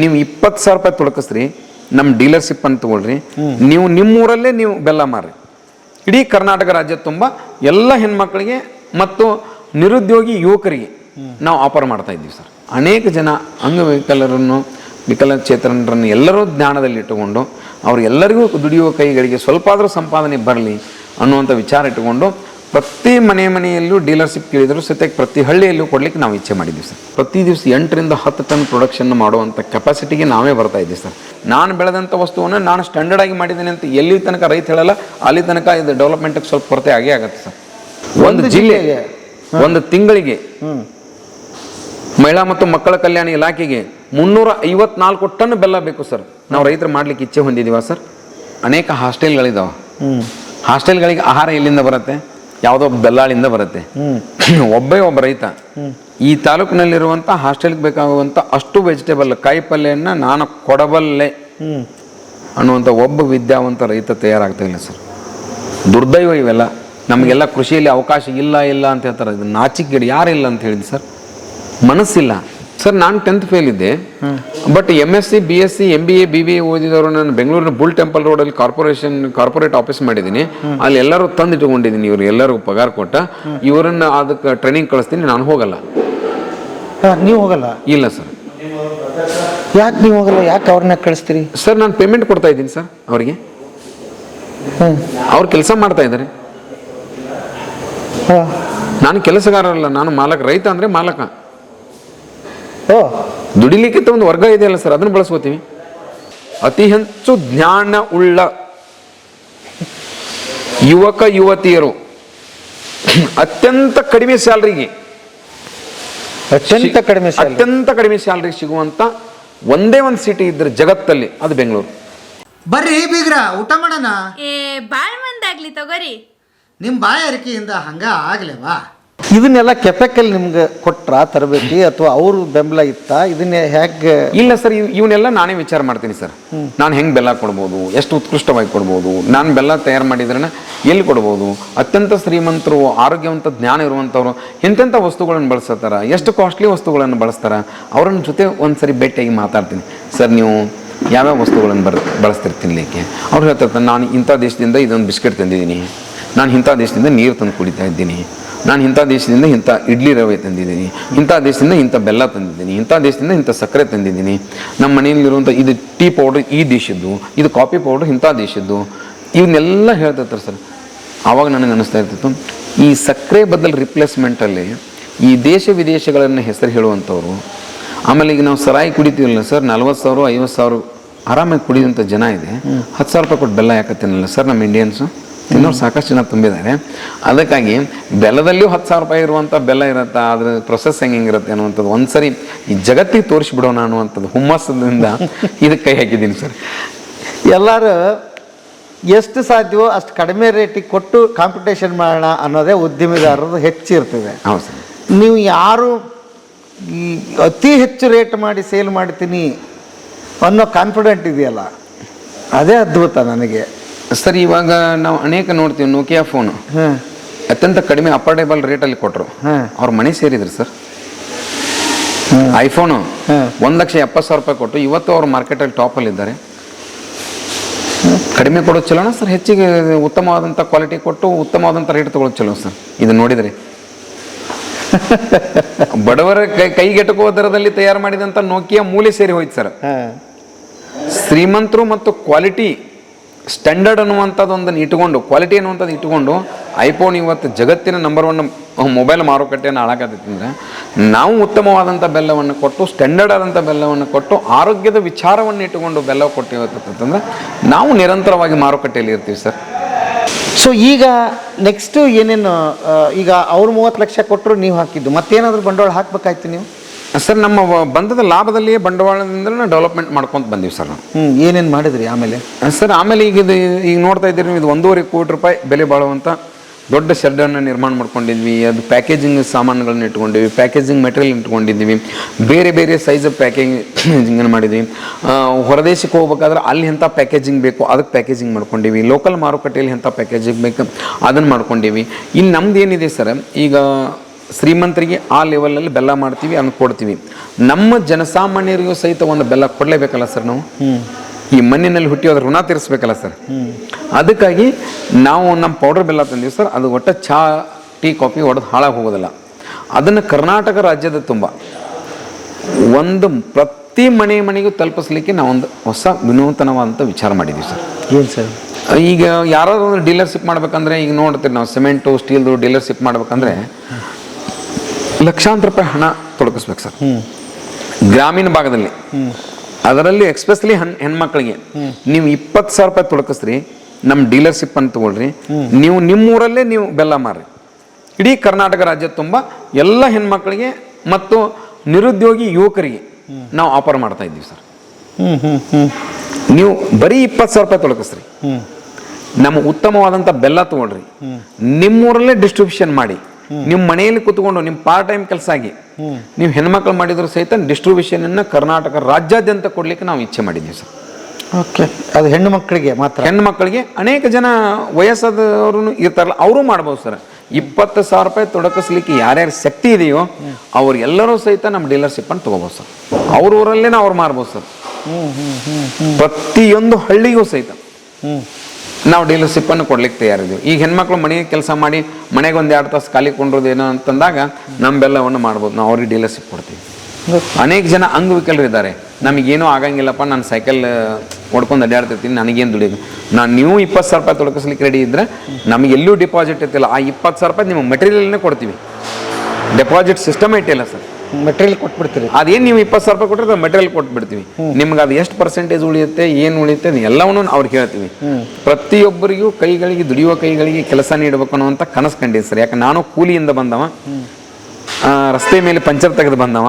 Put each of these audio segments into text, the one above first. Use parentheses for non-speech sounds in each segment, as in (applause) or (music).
ನೀವು ಇಪ್ಪತ್ತು ಸಾವಿರ ರೂಪಾಯಿ ತೊಡಕಿಸ್ರಿ ನಮ್ಮ ಡೀಲರ್ಶಿಪ್ ಅಂತ ತಗೊಳ್ರಿ. ನೀವು ನಿಮ್ಮ ಊರಲ್ಲೇ ನೀವು ಬೆಲ್ಲ ಮಾರ್ರಿ. ಇಡೀ ಕರ್ನಾಟಕ ರಾಜ್ಯ ತುಂಬ ಎಲ್ಲ ಹೆಣ್ಮಕ್ಳಿಗೆ ಮತ್ತು ನಿರುದ್ಯೋಗಿ ಯುವಕರಿಗೆ ನಾವು ಆಫರ್ ಮಾಡ್ತಾ ಇದ್ದೀವಿ ಸರ್. ಅನೇಕ ಜನ ಅಂಗವಿಕಲರನ್ನು, ವಿಕಲಚೇತನರನ್ನು ಎಲ್ಲರೂ ಜ್ಞಾನದಲ್ಲಿ ಇಟ್ಟುಕೊಂಡು ಅವರೆಲ್ಲರಿಗೂ ದುಡಿಯುವ ಕೈಗಳಿಗೆ ಸ್ವಲ್ಪ ಆದರೂ ಸಂಪಾದನೆ ಬರಲಿ ಅನ್ನುವಂಥ ವಿಚಾರ ಇಟ್ಟುಕೊಂಡು ಪ್ರತಿ ಮನೆ ಮನೆಯಲ್ಲೂ ಡೀಲರ್ಶಿಪ್ ಕೇಳಿದ್ರು ಸತ್ಯ ಪ್ರತಿ ಹಳ್ಳಿಯಲ್ಲೂ ಕೊಡ್ಲಿಕ್ಕೆ ನಾವು ಇಚ್ಛೆ ಮಾಡಿದ್ದೀವಿ ಸರ್. ಪ್ರತಿ ದಿವಸ ಎಂಟರಿಂದ ಹತ್ತು ಟನ್ ಪ್ರೊಡಕ್ಷನ್ ಮಾಡುವಂಥ ಕೆಪಾಸಿಟಿಗೆ ನಾವೇ ಬರ್ತಾ ಇದ್ದೀವಿ ಸರ್. ನಾನು ಬೆಳೆದಂಥ ವಸ್ತುವನ್ನು ನಾನು ಸ್ಟ್ಯಾಂಡರ್ಡ್ ಆಗಿ ಮಾಡಿದ್ದೀನಿ ಅಂತ ಎಲ್ಲಿ ತನಕ ರೈತ ಹೇಳಲ್ಲ ಅಲ್ಲಿ ತನಕ ಇದು ಡೆವಲಪ್ಮೆಂಟ್ಗೆ ಸ್ವಲ್ಪ ಕೊರತೆ ಆಗೇ ಆಗುತ್ತೆ ಸರ್. ಒಂದು ಜಿಲ್ಲೆಗೆ ಒಂದು ತಿಂಗಳಿಗೆ ಮಹಿಳಾ ಮತ್ತು ಮಕ್ಕಳ ಕಲ್ಯಾಣ ಇಲಾಖೆಗೆ ಮುನ್ನೂರ ಐವತ್ನಾಲ್ಕು ಟನ್ ಬೆಲ್ಲ ಬೇಕು ಸರ್. ನಾವು ರೈತರು ಮಾಡ್ಲಿಕ್ಕೆ ಇಚ್ಛೆ ಹೊಂದಿದ್ದೀವ ಸರ್. ಅನೇಕ ಹಾಸ್ಟೆಲ್ಗಳಿದಾವೆ ಹಾಸ್ಟೆಲ್ಗಳಿಗೆ ಆಹಾರ ಎಲ್ಲಿಂದ ಬರುತ್ತೆ? ಯಾವುದೋ ದಲ್ಲಾಳಿಯಿಂದ ಬರುತ್ತೆ. ಒಬ್ಬೇ ಒಬ್ಬ ರೈತ. ಈ ತಾಲೂಕಿನಲ್ಲಿರುವಂಥ ಹಾಸ್ಟೆಲ್ಗೆ ಬೇಕಾಗುವಂಥ ಅಷ್ಟು ವೆಜಿಟೇಬಲ್ ಕಾಯಿ ಪಲ್ಯನ ನಾನು ಕೊಡಬಲ್ಲೆ ಅನ್ನುವಂಥ ಒಬ್ಬ ವಿದ್ಯಾವಂತ ರೈತ ತಯಾರಾಗ್ತಾ ಇಲ್ಲ ಸರ್. ದುರ್ದೈವ ಇವೆಲ್ಲ. ನಮಗೆಲ್ಲ ಕೃಷಿಯಲ್ಲಿ ಅವಕಾಶ ಇಲ್ಲ ಇಲ್ಲ ಅಂತ ಹೇಳ್ತಾರೆ. ಇದು ಯಾರು ಯಾರಿಲ್ಲ ಅಂತ ಹೇಳಿದ್ದು ಸರ್. ಮನಸ್ಸಿಲ್ಲ. ಸರ್ ನಾನು ಟೆಂತ್ ಫೇಲ್ ಇದ್ದೆ. But M S C B S C M B A B B A ಓದಿದವರು ನಾನು ಬೆಂಗಳೂರಿನ ಬುಲ್ ಟೆಂಪಲ್ ರೋಡಲ್ಲಿ ಕಾರ್ಪೊರೇಷನ್ ಕಾರ್ಪೊರೇಟ್ ಆಫೀಸ್ ಮಾಡಿದ್ದೀನಿ. ಅಲ್ಲಿ ಎಲ್ಲರೂ ತಂದು ಇಟ್ಕೊಂಡಿದ್ದೀನಿ ಇವ್ರು ಎಲ್ಲರಿಗೂ ಪಗಾರ ಕೊಟ್ಟ. ಇವರನ್ನ ಅದಕ್ಕೆ ಟ್ರೈನಿಂಗ್ ಕಳಿಸ್ತೀನಿ ನಾನು ಹೋಗಲ್ಲ. ನೀವು ಹೋಗಲ್ಲ? ಇಲ್ಲ ಸರ್. ಯಾಕೆ ನೀವು ಹೋಗಲ್ಲ? ಯಾಕೆ ಅವ್ರನ್ನ ಕಳಿಸ್ತೀರಿ? ಸರ್ ನಾನು ಪೇಮೆಂಟ್ ಕೊಡ್ತಾ ಇದ್ದೀನಿ ಸರ್ ಅವರಿಗೆ. ಅವ್ರು ಕೆಲಸ ಮಾಡ್ತಾ ಇದ್ದಾರೆ. ನಾನು ಕೆಲಸಗಾರರಲ್ಲ ನಾನು ಮಾಲಕ ರೈತ ಅಂದರೆ ಮಾಲಕ. ಓ ದುಡಿಲಿಕ್ಕೆ ಒಂದು ವರ್ಗ ಇದೆಯಲ್ಲ ಸರ್ ಅದನ್ನು ಬಳಸ್ಕೋತೀವಿ. ಅತಿ ಹೆಚ್ಚು ಜ್ಞಾನ ಉಳ್ಳ ಯುವಕ ಯುವತಿಯರು ಅತ್ಯಂತ ಕಡಿಮೆ ಸ್ಯಾಲ್ರಿಗೆ. ಅತ್ಯಂತ ಕಡಿಮೆ. ಅತ್ಯಂತ ಕಡಿಮೆ ಸ್ಯಾಲ್ರಿ ಸಿಗುವಂತ ಒಂದೇ ಒಂದು ಸಿಟಿ ಇದ್ರೆ ಜಗತ್ತಲ್ಲಿ ಅದು ಬೆಂಗಳೂರು. ಬರ್ರಿ ಬೀಗ್ರ ಊಟ ಮಾಡೋಣ? ಏ ಬಾಳ್ ಮಂದಾಗ್ಲಿ ತಗೋರಿ. ನಿಮ್ಮ ಬಾಯಾರಿಕೆಯಿಂದ ಹಂಗ ಆಗ್ಲೇವಾ? ಇದನ್ನೆಲ್ಲ ಕೆಪೆಕಲ್ ನಿಮ್ಗೆ ಕೊಟ್ರ ತರಬೇತಿ ಅಥವಾ ಅವ್ರ ಬೆಂಬಲ ಇತ್ತ? ಇದನ್ನ ಹೇಗೆ ಇಲ್ಲ ಸರ್ ಇವ್- ಇವನ್ನೆಲ್ಲ ನಾನೇ ವಿಚಾರ ಮಾಡ್ತೀನಿ ಸರ್. ನಾನು ಹೆಂಗೆ ಬೆಲ್ಲ ಕೊಡ್ಬೋದು? ಎಷ್ಟು ಉತ್ಕೃಷ್ಟವಾಗಿ ಕೊಡ್ಬೋದು? ನಾನು ಬೆಲ್ಲ ತಯಾರು ಮಾಡಿದ್ರೆ ಎಲ್ಲಿ ಕೊಡ್ಬೋದು? ಅತ್ಯಂತ ಶ್ರೀಮಂತರು ಆರೋಗ್ಯವಂತ ಜ್ಞಾನ ಇರುವಂಥವ್ರು ಎಂತೆಂಥ ವಸ್ತುಗಳನ್ನು ಬಳಸ್ತಾರ? ಎಷ್ಟು ಕಾಸ್ಟ್ಲಿ ವಸ್ತುಗಳನ್ನು ಬಳಸ್ತಾರ? ಅವ್ರನ್ನ ಜೊತೆ ಒಂದು ಸರಿ ಭೇಟಿಯಾಗಿ ಮಾತಾಡ್ತೀನಿ. ಸರ್ ನೀವು ಯಾವ್ಯಾವ ವಸ್ತುಗಳನ್ನು ಬರ್ ಬಳಸ್ತಿರ್ತೀನಿ ಅವ್ರು ಹೇಳ್ತಿರ್ತಾರೆ ನಾನು ಇಂಥ ದೇಶದಿಂದ ಇದೊಂದು ಬಿಸ್ಕೆಟ್ ತಂದಿದ್ದೀನಿ. ನಾನು ಇಂಥ ದೇಶದಿಂದ ನೀರು ತಂದು ಕುಡಿತಾ ಇದ್ದೀನಿ. ನಾನು ಇಂಥ ದೇಶದಿಂದ ಇಂಥ ಇಡ್ಲಿ ರವೆ ತಂದಿದ್ದೀನಿ. ಇಂಥ ದೇಶದಿಂದ ಇಂಥ ಬೆಲ್ಲ ತಂದಿದ್ದೀನಿ. ಇಂಥ ದೇಶದಿಂದ ಇಂಥ ಸಕ್ಕರೆ ತಂದಿದ್ದೀನಿ. ನಮ್ಮ ಮನೆಯಲ್ಲಿರುವಂಥ ಇದು ಟೀ ಪೌಡ್ರ್ ಈ ದೇಶದ್ದು, ಇದು ಕಾಫಿ ಪೌಡ್ರ್ ಇಂಥ ದೇಶದ್ದು. ಇವನ್ನೆಲ್ಲ ಹೇಳ್ತಿರ್ತಾರೆ ಸರ್. ಆವಾಗ ನನಗೆ ಅನ್ನಿಸ್ತಾ ಇರ್ತಿತ್ತು. ಈ ಸಕ್ಕರೆ ಬದಲು ರಿಪ್ಲೇಸ್ಮೆಂಟಲ್ಲಿ ಈ ದೇಶ ವಿದೇಶಗಳನ್ನು ಹೆಸರು ಹೇಳುವಂಥವ್ರು, ಆಮೇಲೆ ಈಗ ನಾವು ಸರಾಯಿ ಕುಡಿತೀವಲ್ಲ ಸರ್, ನಲ್ವತ್ತು ಸಾವಿರ, ಐವತ್ತು ಸಾವಿರ ಆರಾಮಾಗಿ ಕುಡಿಯುವಂಥ ಜನ ಇದೆ. ಹತ್ತು ಸಾವಿರ ರೂಪಾಯಿ ಕೊಟ್ಟು ಬೆಲ್ಲ ಯಾಕತ್ತೇನಲ್ಲ ಸರ್ ನಮ್ಮ ಇಂಡಿಯನ್ಸು ತಿನ್ನೋರು ಸಾಕಷ್ಟು ಜನ ತುಂಬಿದ್ದಾರೆ. ಅದಕ್ಕಾಗಿ ಬೆಲ್ಲದಲ್ಲಿಯೂ ಹತ್ತು ಸಾವಿರ ರೂಪಾಯಿ ಇರುವಂಥ ಬೆಲ್ಲ ಇರುತ್ತೆ ಅದ್ರ ಪ್ರೊಸೆಸ್ ಹೆಂಗೆ ಹೆಂಗಿರುತ್ತೆ ಅನ್ನುವಂಥದ್ದು ಒಂದ್ಸರಿ ಈ ಜಗತ್ತಿಗೆ ತೋರಿಸ್ಬಿಡೋಣ ಅನ್ನುವಂಥದ್ದು ಹುಮ್ಮಸ್ಸದಿಂದ (laughs) ಇದಕ್ಕೆ ಕೈ ಹಾಕಿದ್ದೀನಿ ಸರ್. ಎಲ್ಲರೂ ಎಷ್ಟು ಸಾಧ್ಯವೋ ಅಷ್ಟು ಕಡಿಮೆ ರೇಟಿಗೆ ಕೊಟ್ಟು ಕಾಂಪಿಟೇಷನ್ ಮಾಡೋಣ ಅನ್ನೋದೇ ಉದ್ಯಮಿದಾರರದು ಹೆಚ್ಚಿರ್ತದೆ ಹೌದು ಸರ್. ನೀವು ಯಾರು ಈ ಅತಿ ಹೆಚ್ಚು ರೇಟ್ ಮಾಡಿ ಸೇಲ್ ಮಾಡ್ತೀನಿ ಅನ್ನೋ ಕಾನ್ಫಿಡೆಂಟ್ ಇದೆಯಲ್ಲ? ಅದೇ ಅದ್ಭುತ ನನಗೆ. ಸರ್ ಇವಾಗ ನಾವು ಅನೇಕ ನೋಡ್ತೀವಿ ನೋಕಿಯಾ ಫೋನು ಹಾಂ. ಅತ್ಯಂತ ಕಡಿಮೆ ಅಫೋರ್ಡೇಬಲ್ ರೇಟಲ್ಲಿ ಕೊಟ್ಟರು ಹಾಂ. ಅವ್ರ ಮನೆ ಸೇರಿದ್ರು ಸರ್. ಐಫೋನು. ಒಂದು ಲಕ್ಷ ಎಪ್ಪತ್ತು ಸಾವಿರ ರೂಪಾಯಿ ಕೊಟ್ಟು ಇವತ್ತು ಅವ್ರು ಮಾರ್ಕೆಟಲ್ಲಿ ಅಲ್ಲಿ ಇದ್ದಾರೆ. ಕಡಿಮೆ ಕೊಡೋದು ಚಲೋಣ ಸರ್? ಹೆಚ್ಚಿಗೆ ಉತ್ತಮವಾದಂಥ ಕ್ವಾಲಿಟಿ ಕೊಟ್ಟು ಉತ್ತಮವಾದಂಥ ರೇಟ್ ತಗೊಳ್ಳೋದು ಚಲೋ ಸರ್? ಇದು ನೋಡಿದರೆ. (laughs) ಬಡವರ ಕೈ ಕೈಗೆಟುಕುವ ದರದಲ್ಲಿ ತಯಾರು ಮಾಡಿದಂಥ ನೋಕಿಯಾ ಮೂಲೆ ಸೇರಿ ಹೋಯ್ತು ಸರ್. ಶ್ರೀಮಂತರು ಮತ್ತು ಕ್ವಾಲಿಟಿ ಸ್ಟ್ಯಾಂಡರ್ಡ್ ಅನ್ನುವಂಥದ್ದೊಂದನ್ನು ಇಟ್ಕೊಂಡು ಕ್ವಾಲಿಟಿ ಅನ್ನುವಂಥದ್ದು ಇಟ್ಕೊಂಡು ಐಫೋನ್ ಇವತ್ತು ಜಗತ್ತಿನ ನಂಬರ್ ಒನ್ ಮೊಬೈಲ್ ಮಾರುಕಟ್ಟೆಯನ್ನು ಹಾಳಾಕತ್ತಂದ್ರೆ ನಾವು ಉತ್ತಮವಾದಂಥ ಬೆಲ್ಲವನ್ನು ಕೊಟ್ಟು ಸ್ಟ್ಯಾಂಡರ್ಡ್ ಆದಂಥ ಬೆಲ್ಲವನ್ನು ಕೊಟ್ಟು, ಆರೋಗ್ಯದ ವಿಚಾರವನ್ನು ಇಟ್ಟುಕೊಂಡು ಬೆಲ್ಲ ಕೊಟ್ಟು ಇವತ್ತಂದ್ರೆ ನಾವು ನಿರಂತರವಾಗಿ ಮಾರುಕಟ್ಟೆಯಲ್ಲಿ ಇರ್ತೀವಿ ಸರ್. ಸೊ ಈಗ ನೆಕ್ಸ್ಟು ಏನೇನು ಈಗ ಅವ್ರು ಮೂವತ್ತು ಲಕ್ಷ ಕೊಟ್ಟರು ನೀವು ಹಾಕಿದ್ದು, ಮತ್ತೇನಾದರೂ ಬಂಡವಾಳ ಹಾಕಬೇಕಾಯ್ತು ನೀವು? ಸರ್ ನಮ್ಮ ಬಂದದ ಬಂಧದ ಲಾಭದಲ್ಲಿಯೇ ಬಂಡವಾಳದಿಂದ ಡೆವಲಪ್ಮೆಂಟ್ ಮಾಡ್ಕೊಂತ ಬಂದೀವಿ ಸರ್ ನಾವು. ಹ್ಞೂ ಏನೇನು ಮಾಡಿದ್ರಿ ಆಮೇಲೆ? ಸರ್ ಆಮೇಲೆ ಈಗ ಇದು ಈಗ ನೋಡ್ತಾ ಇದ್ದೀರಿ ನೀವು ಇದು ಒಂದೂವರೆ ಕೋಟಿ ರೂಪಾಯಿ ಬೆಲೆ ಬಾಳುವಂಥ ದೊಡ್ಡ ಶೆಡ್ಡನ್ನು ನಿರ್ಮಾಣ ಮಾಡ್ಕೊಂಡಿದ್ವಿ. ಅದು ಪ್ಯಾಕೇಜಿಂಗ್ ಸಾಮಾನುಗಳನ್ನ ಇಟ್ಕೊಂಡಿದ್ವಿ ಪ್ಯಾಕೇಜಿಂಗ್ ಮೆಟೀರಿಯಲ್ ಇಟ್ಕೊಂಡಿದ್ವಿ. ಬೇರೆ ಬೇರೆ ಸೈಜ್ ಪ್ಯಾಕೇಜಿಂಗನ್ನು ಮಾಡಿದ್ವಿ. ಹೊರದೇಶಕ್ಕೆ ಹೋಗ್ಬೇಕಾದ್ರೆ ಅಲ್ಲಿ ಎಂಥ ಪ್ಯಾಕೇಜಿಂಗ್ ಬೇಕು ಅದಕ್ಕೆ ಪ್ಯಾಕೇಜಿಂಗ್ ಮಾಡ್ಕೊಂಡಿವಿ ಲೋಕಲ್ ಮಾರುಕಟ್ಟೆಯಲ್ಲಿ ಎಂಥ ಪ್ಯಾಕೇಜಿಂಗ್ ಬೇಕು ಅದನ್ನು ಮಾಡ್ಕೊಂಡಿವಿ ಇಲ್ಲಿ ನಮ್ದು ಏನಿದೆ ಸರ್ ಈಗ ಶ್ರೀಮಂತರಿಗೆ ಆ ಲೆವೆಲಲ್ಲಿ ಬೆಲ್ಲ ಮಾಡ್ತೀವಿ ಅನ್ನ ಕೊಡ್ತೀವಿ. ನಮ್ಮ ಜನಸಾಮಾನ್ಯರಿಗೂ ಸಹಿತ ಒಂದು ಬೆಲ್ಲ ಕೊಡಲೇಬೇಕಲ್ಲ ಸರ್ ನಾವು? ಈ ಮಣ್ಣಿನಲ್ಲಿ ಹುಟ್ಟಿ ಅದ್ರ ಋಣ ತೀರಿಸ್ಬೇಕಲ್ಲ ಸರ್? ಅದಕ್ಕಾಗಿ ನಾವು ನಮ್ಮ ಪೌಡರ್ ಬೆಲ್ಲ ತಂದೀವಿ ಸರ್ ಅದು ಒಟ್ಟು ಚಹಾ ಟೀ ಕಾಫಿ ಹೊಡೆದು ಹಾಳಾಗಿ ಹೋಗೋದಿಲ್ಲ. ಅದನ್ನು ಕರ್ನಾಟಕ ರಾಜ್ಯದ ತುಂಬ. ಒಂದು ಪ್ರತಿ ಮನೆ ಮನೆಗೂ ತಲುಪಿಸ್ಲಿಕ್ಕೆ ನಾವೊಂದು ಹೊಸ ವಿನೂತನವಾದಂಥ ವಿಚಾರ ಮಾಡಿದ್ದೀವಿ ಸರ್. ಏನು ಸರ್? ಈಗ ಯಾರಾದ್ರೂ ಒಂದು ಡೀಲರ್ಶಿಪ್ ಮಾಡ್ಬೇಕಂದ್ರೆ ಈಗ ನೋಡ್ತೀರಿ ನಾವು ಸಿಮೆಂಟು ಸ್ಟೀಲ್ದು ಡೀಲರ್ಶಿಪ್ ಮಾಡ್ಬೇಕಂದ್ರೆ ಲಕ್ಷಾಂತರ ರೂಪಾಯಿ ಹಣ ತೊಡಗಿಸ್ಬೇಕು ಸರ್. ಗ್ರಾಮೀಣ ಭಾಗದಲ್ಲಿ. ಅದರಲ್ಲಿ ಎಕ್ಸ್ಪ್ರೆಸ್ಲಿ ಹಣ್ ಹೆಣ್ಮಕ್ಳಿಗೆ. ನೀವು ಇಪ್ಪತ್ತು ಸಾವಿರ ರೂಪಾಯಿ ತೊಡಕಿಸ್ರಿ ನಮ್ಮ ಡೀಲರ್ಶಿಪ್ ಅಂತ ತಗೊಳ್ರಿ ನೀವು ನಿಮ್ಮೂರಲ್ಲೇ ನೀವು ಬೆಲ್ಲ ಮಾರ್ರಿ. ಇಡೀ ಕರ್ನಾಟಕ ರಾಜ್ಯ ತುಂಬ ಎಲ್ಲ ಹೆಣ್ಮಕ್ಳಿಗೆ ಮತ್ತು ನಿರುದ್ಯೋಗಿ ಯುವಕರಿಗೆ ನಾವು ಆಫರ್ ಮಾಡ್ತಾ ಇದ್ದೀವಿ ಸರ್. ಹ್ಞೂ ಹ್ಞೂ ಹ್ಞೂ ನೀವು ಬರೀ ಇಪ್ಪತ್ತು ಸಾವಿರ ರೂಪಾಯಿ ತೊಡಗಿಸ್ರಿ ನಮ್ಮ ಉತ್ತಮವಾದಂಥ ಬೆಲ್ಲ ತಗೊಳ್ರಿ. ನಿಮ್ಮೂರಲ್ಲೇ ಡಿಸ್ಟ್ರಿಬ್ಯೂಷನ್ ಮಾಡಿ. ನಿಮ್ಮ ಮನೆಯಲ್ಲಿ ಕೂತ್ಕೊಂಡು ನಿಮ್ಮ ಪಾರ್ಟ್ ಟೈಮ್ ಕೆಲಸ ಆಗಿ ನೀವು ಹೆಣ್ಮಕ್ಳು ಮಾಡಿದ್ರು ಸಹಿತ ಡಿಸ್ಟ್ರಿಬ್ಯೂಷನ್ ಕರ್ನಾಟಕ ರಾಜ್ಯಾದ್ಯಂತ ಕೊಡ್ಲಿಕ್ಕೆ ನಾವು ಇಚ್ಛೆ ಮಾಡಿದ್ದೀವಿ ಸರ್. ಓಕೆ ಅದು ಹೆಣ್ಣು ಮಕ್ಕಳಿಗೆ ಮಾತ್ರ? ಹೆಣ್ಣು ಮಕ್ಕಳಿಗೆ ಅನೇಕ ಜನ ವಯಸ್ಸಾದವರು ಇರ್ತಾರಲ್ಲ ಅವರು ಮಾಡ್ಬೋದು ಸರ್. ಇಪ್ಪತ್ತು ಸಾವಿರ ರೂಪಾಯಿ ತೊಡಕಿಸ್ಲಿಕ್ಕೆ ಯಾರ್ಯಾರು ಶಕ್ತಿ ಇದೆಯೋ ಅವ್ರೆಲ್ಲರೂ ಸಹಿತ ನಮ್ಮ ಡೀಲರ್ಶಿಪ್ ಅನ್ನು ತಗೋಬೋದು ಸರ್. ಅವ್ರ ಊರಲ್ಲೇ ನಾವು ಅವ್ರು ಮಾರ್ಬೋದು ಸರ್. ಪ್ರತಿಯೊಂದು ಹಳ್ಳಿಗೂ ಸಹಿತ. ನಾವು ಡೀಲರ್ಶಿಪ್ ಅನ್ನು ಕೊಡ್ಲಿಕ್ಕೆ ತಯಾರಿದ್ದೀವಿ. ಈಗ ಹೆಣ್ಮಕ್ಳು ಮನೆಗೆ ಕೆಲಸ ಮಾಡಿ ಮನೆಗೆ ಒಂದು ಎರಡು ತಾಸು ಖಾಲಿ ಕೊಂಡ್ರದೇನೋ ಅಂತಂದಾಗ ನಮ್ಮ ಬೆಲ್ಲವನ್ನು ಮಾಡ್ಬೋದು. ನಾವು ಅವ್ರಿಗೆ ಡೀಲರ್ಶಿಪ್ ಕೊಡ್ತೀವಿ. ಅನೇಕ ಜನ ಅಂಗವಿಕಲರು ಇದ್ದಾರೆ. ನಮಗೇನೂ ಆಗಂಗಿಲ್ಲಪ್ಪ ನಾನು ಸೈಕಲ್ ಹೊಡ್ಕೊಂಡು ಅಡ್ಡಾಡ್ತಿರ್ತೀನಿ ನನಗೇನು ದುಡಿಯೋದು. ನಾನು ನೀವು ಇಪ್ಪತ್ತು ಸಾವಿರ ರೂಪಾಯಿ ತೊಡಗಿಸ್ಲಿಕ್ಕೆ ರೆಡಿ ಇದ್ದರೆ ನಮಗೆ ಎಲ್ಲೂ ಡಿಪಾಸಿಟ್ ಇರ್ತಿಲ್ಲ. ಆ ಇಪ್ಪತ್ತು ಸಾವಿರ ರೂಪಾಯಿ ನಿಮಗೆ ಮೆಟೀರಿಯಲ್ನೇ ಕೊಡ್ತೀವಿ. ಡೆಪಾಸಿಟ್ ಸಿಸ್ಟಮ್ ಇಟ್ಟಿಲ್ಲ ಸರ್. ಮೆಟೀರಿಯಲ್ ಕೊಟ್ಬಿಡ್ತೀರಿ. ಅದೇನು ನೀವು ಇಪ್ಪತ್ತು ಸಾವಿರ ರೂಪಾಯಿ ಕೊಟ್ಟರೆ ಮೆಟೀರಿಯಲ್ ಕೊಟ್ಬಿಡ್ತೀವಿ. ನಿಮ್ಗೆ ಅದು ಎಷ್ಟು ಪರ್ಸೆಂಟೇಜ್ ಉಳಿಯುತ್ತೆ ಏನು ಉಳಿಯುತ್ತೆ ಎಲ್ಲವನ್ನು ಅವ್ರಿಗೆ ಹೇಳ್ತೀವಿ. ಪ್ರತಿಯೊಬ್ಬರಿಗೂ ಕೈಗಳಿಗೆ ದುಡಿಯುವ ಕೈಗಳಿಗೆ ಕೆಲಸ ನೀಡಬೇಕು ಅಂತ ಕನಸು ಕಂಡಿದ್ದೆ ಸರ್. ಯಾಕೆ ನಾನು ಕೂಲಿಯಿಂದ ಬಂದವ. ಆ, ರಸ್ತೆ ಮೇಲೆ ಪಂಚರ್ ತೆಗೆದು ಬಂದವ.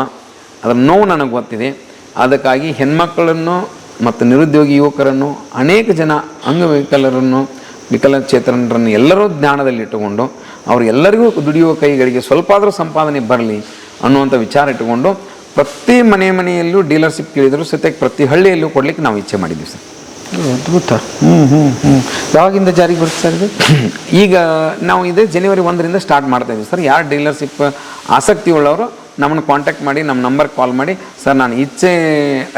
ಅದರ ನೋವು ನನಗೆ ಗೊತ್ತಿದೆ. ಅದಕ್ಕಾಗಿ ಹೆಣ್ಮಕ್ಕಳನ್ನು ಮತ್ತು ನಿರುದ್ಯೋಗಿ ಯುವಕರನ್ನು ಅನೇಕ ಜನ ಅಂಗವಿಕಲರನ್ನು ವಿಕಲಚೇತನರನ್ನು ಎಲ್ಲರೂ ಜ್ಞಾನದಲ್ಲಿ ಇಟ್ಟುಕೊಂಡು ಎಲ್ಲರಿಗೂ ದುಡಿಯುವ ಕೈಗಳಿಗೆ ಸ್ವಲ್ಪ ಆದರೂ ಸಂಪಾದನೆ ಬರಲಿ ಅನ್ನುವಂಥ ವಿಚಾರ ಇಟ್ಟುಕೊಂಡು ಪ್ರತಿ ಮನೆ ಮನೆಯಲ್ಲೂ ಡೀಲರ್ಶಿಪ್ ಕೇಳಿದ್ರು ಸತ್ಯಕ್ಕೆ ಪ್ರತಿ ಹಳ್ಳಿಯಲ್ಲೂ ಕೊಡಲಿಕ್ಕೆ ನಾವು ಇಚ್ಛೆ ಮಾಡಿದ್ದೀವಿ ಸರ್. ಅದ್ಭುತ. ಹ್ಞೂ ಹ್ಞೂ ಹ್ಞೂ ಯಾವಾಗಿಂದ ಜಾರಿಗೆ ಬರುತ್ತೆ ಸರ್ ಇದು? (clears throat) ಈಗ ನಾವು ಇದೇ ಜನವರಿ ಒಂದರಿಂದ ಸ್ಟಾರ್ಟ್ ಮಾಡ್ತಾ ಇದ್ದೀವಿ ಸರ್. ಯಾರು ಡೀಲರ್ಶಿಪ್ ಆಸಕ್ತಿ ಉಳ್ಳವರು ನಮ್ಮನ್ನು ಕಾಂಟ್ಯಾಕ್ಟ್ ಮಾಡಿ ನಮ್ಮ ನಂಬರ್ ಕಾಲ್ ಮಾಡಿ ಸರ್ ನಾನು ಇಚ್ಛೆ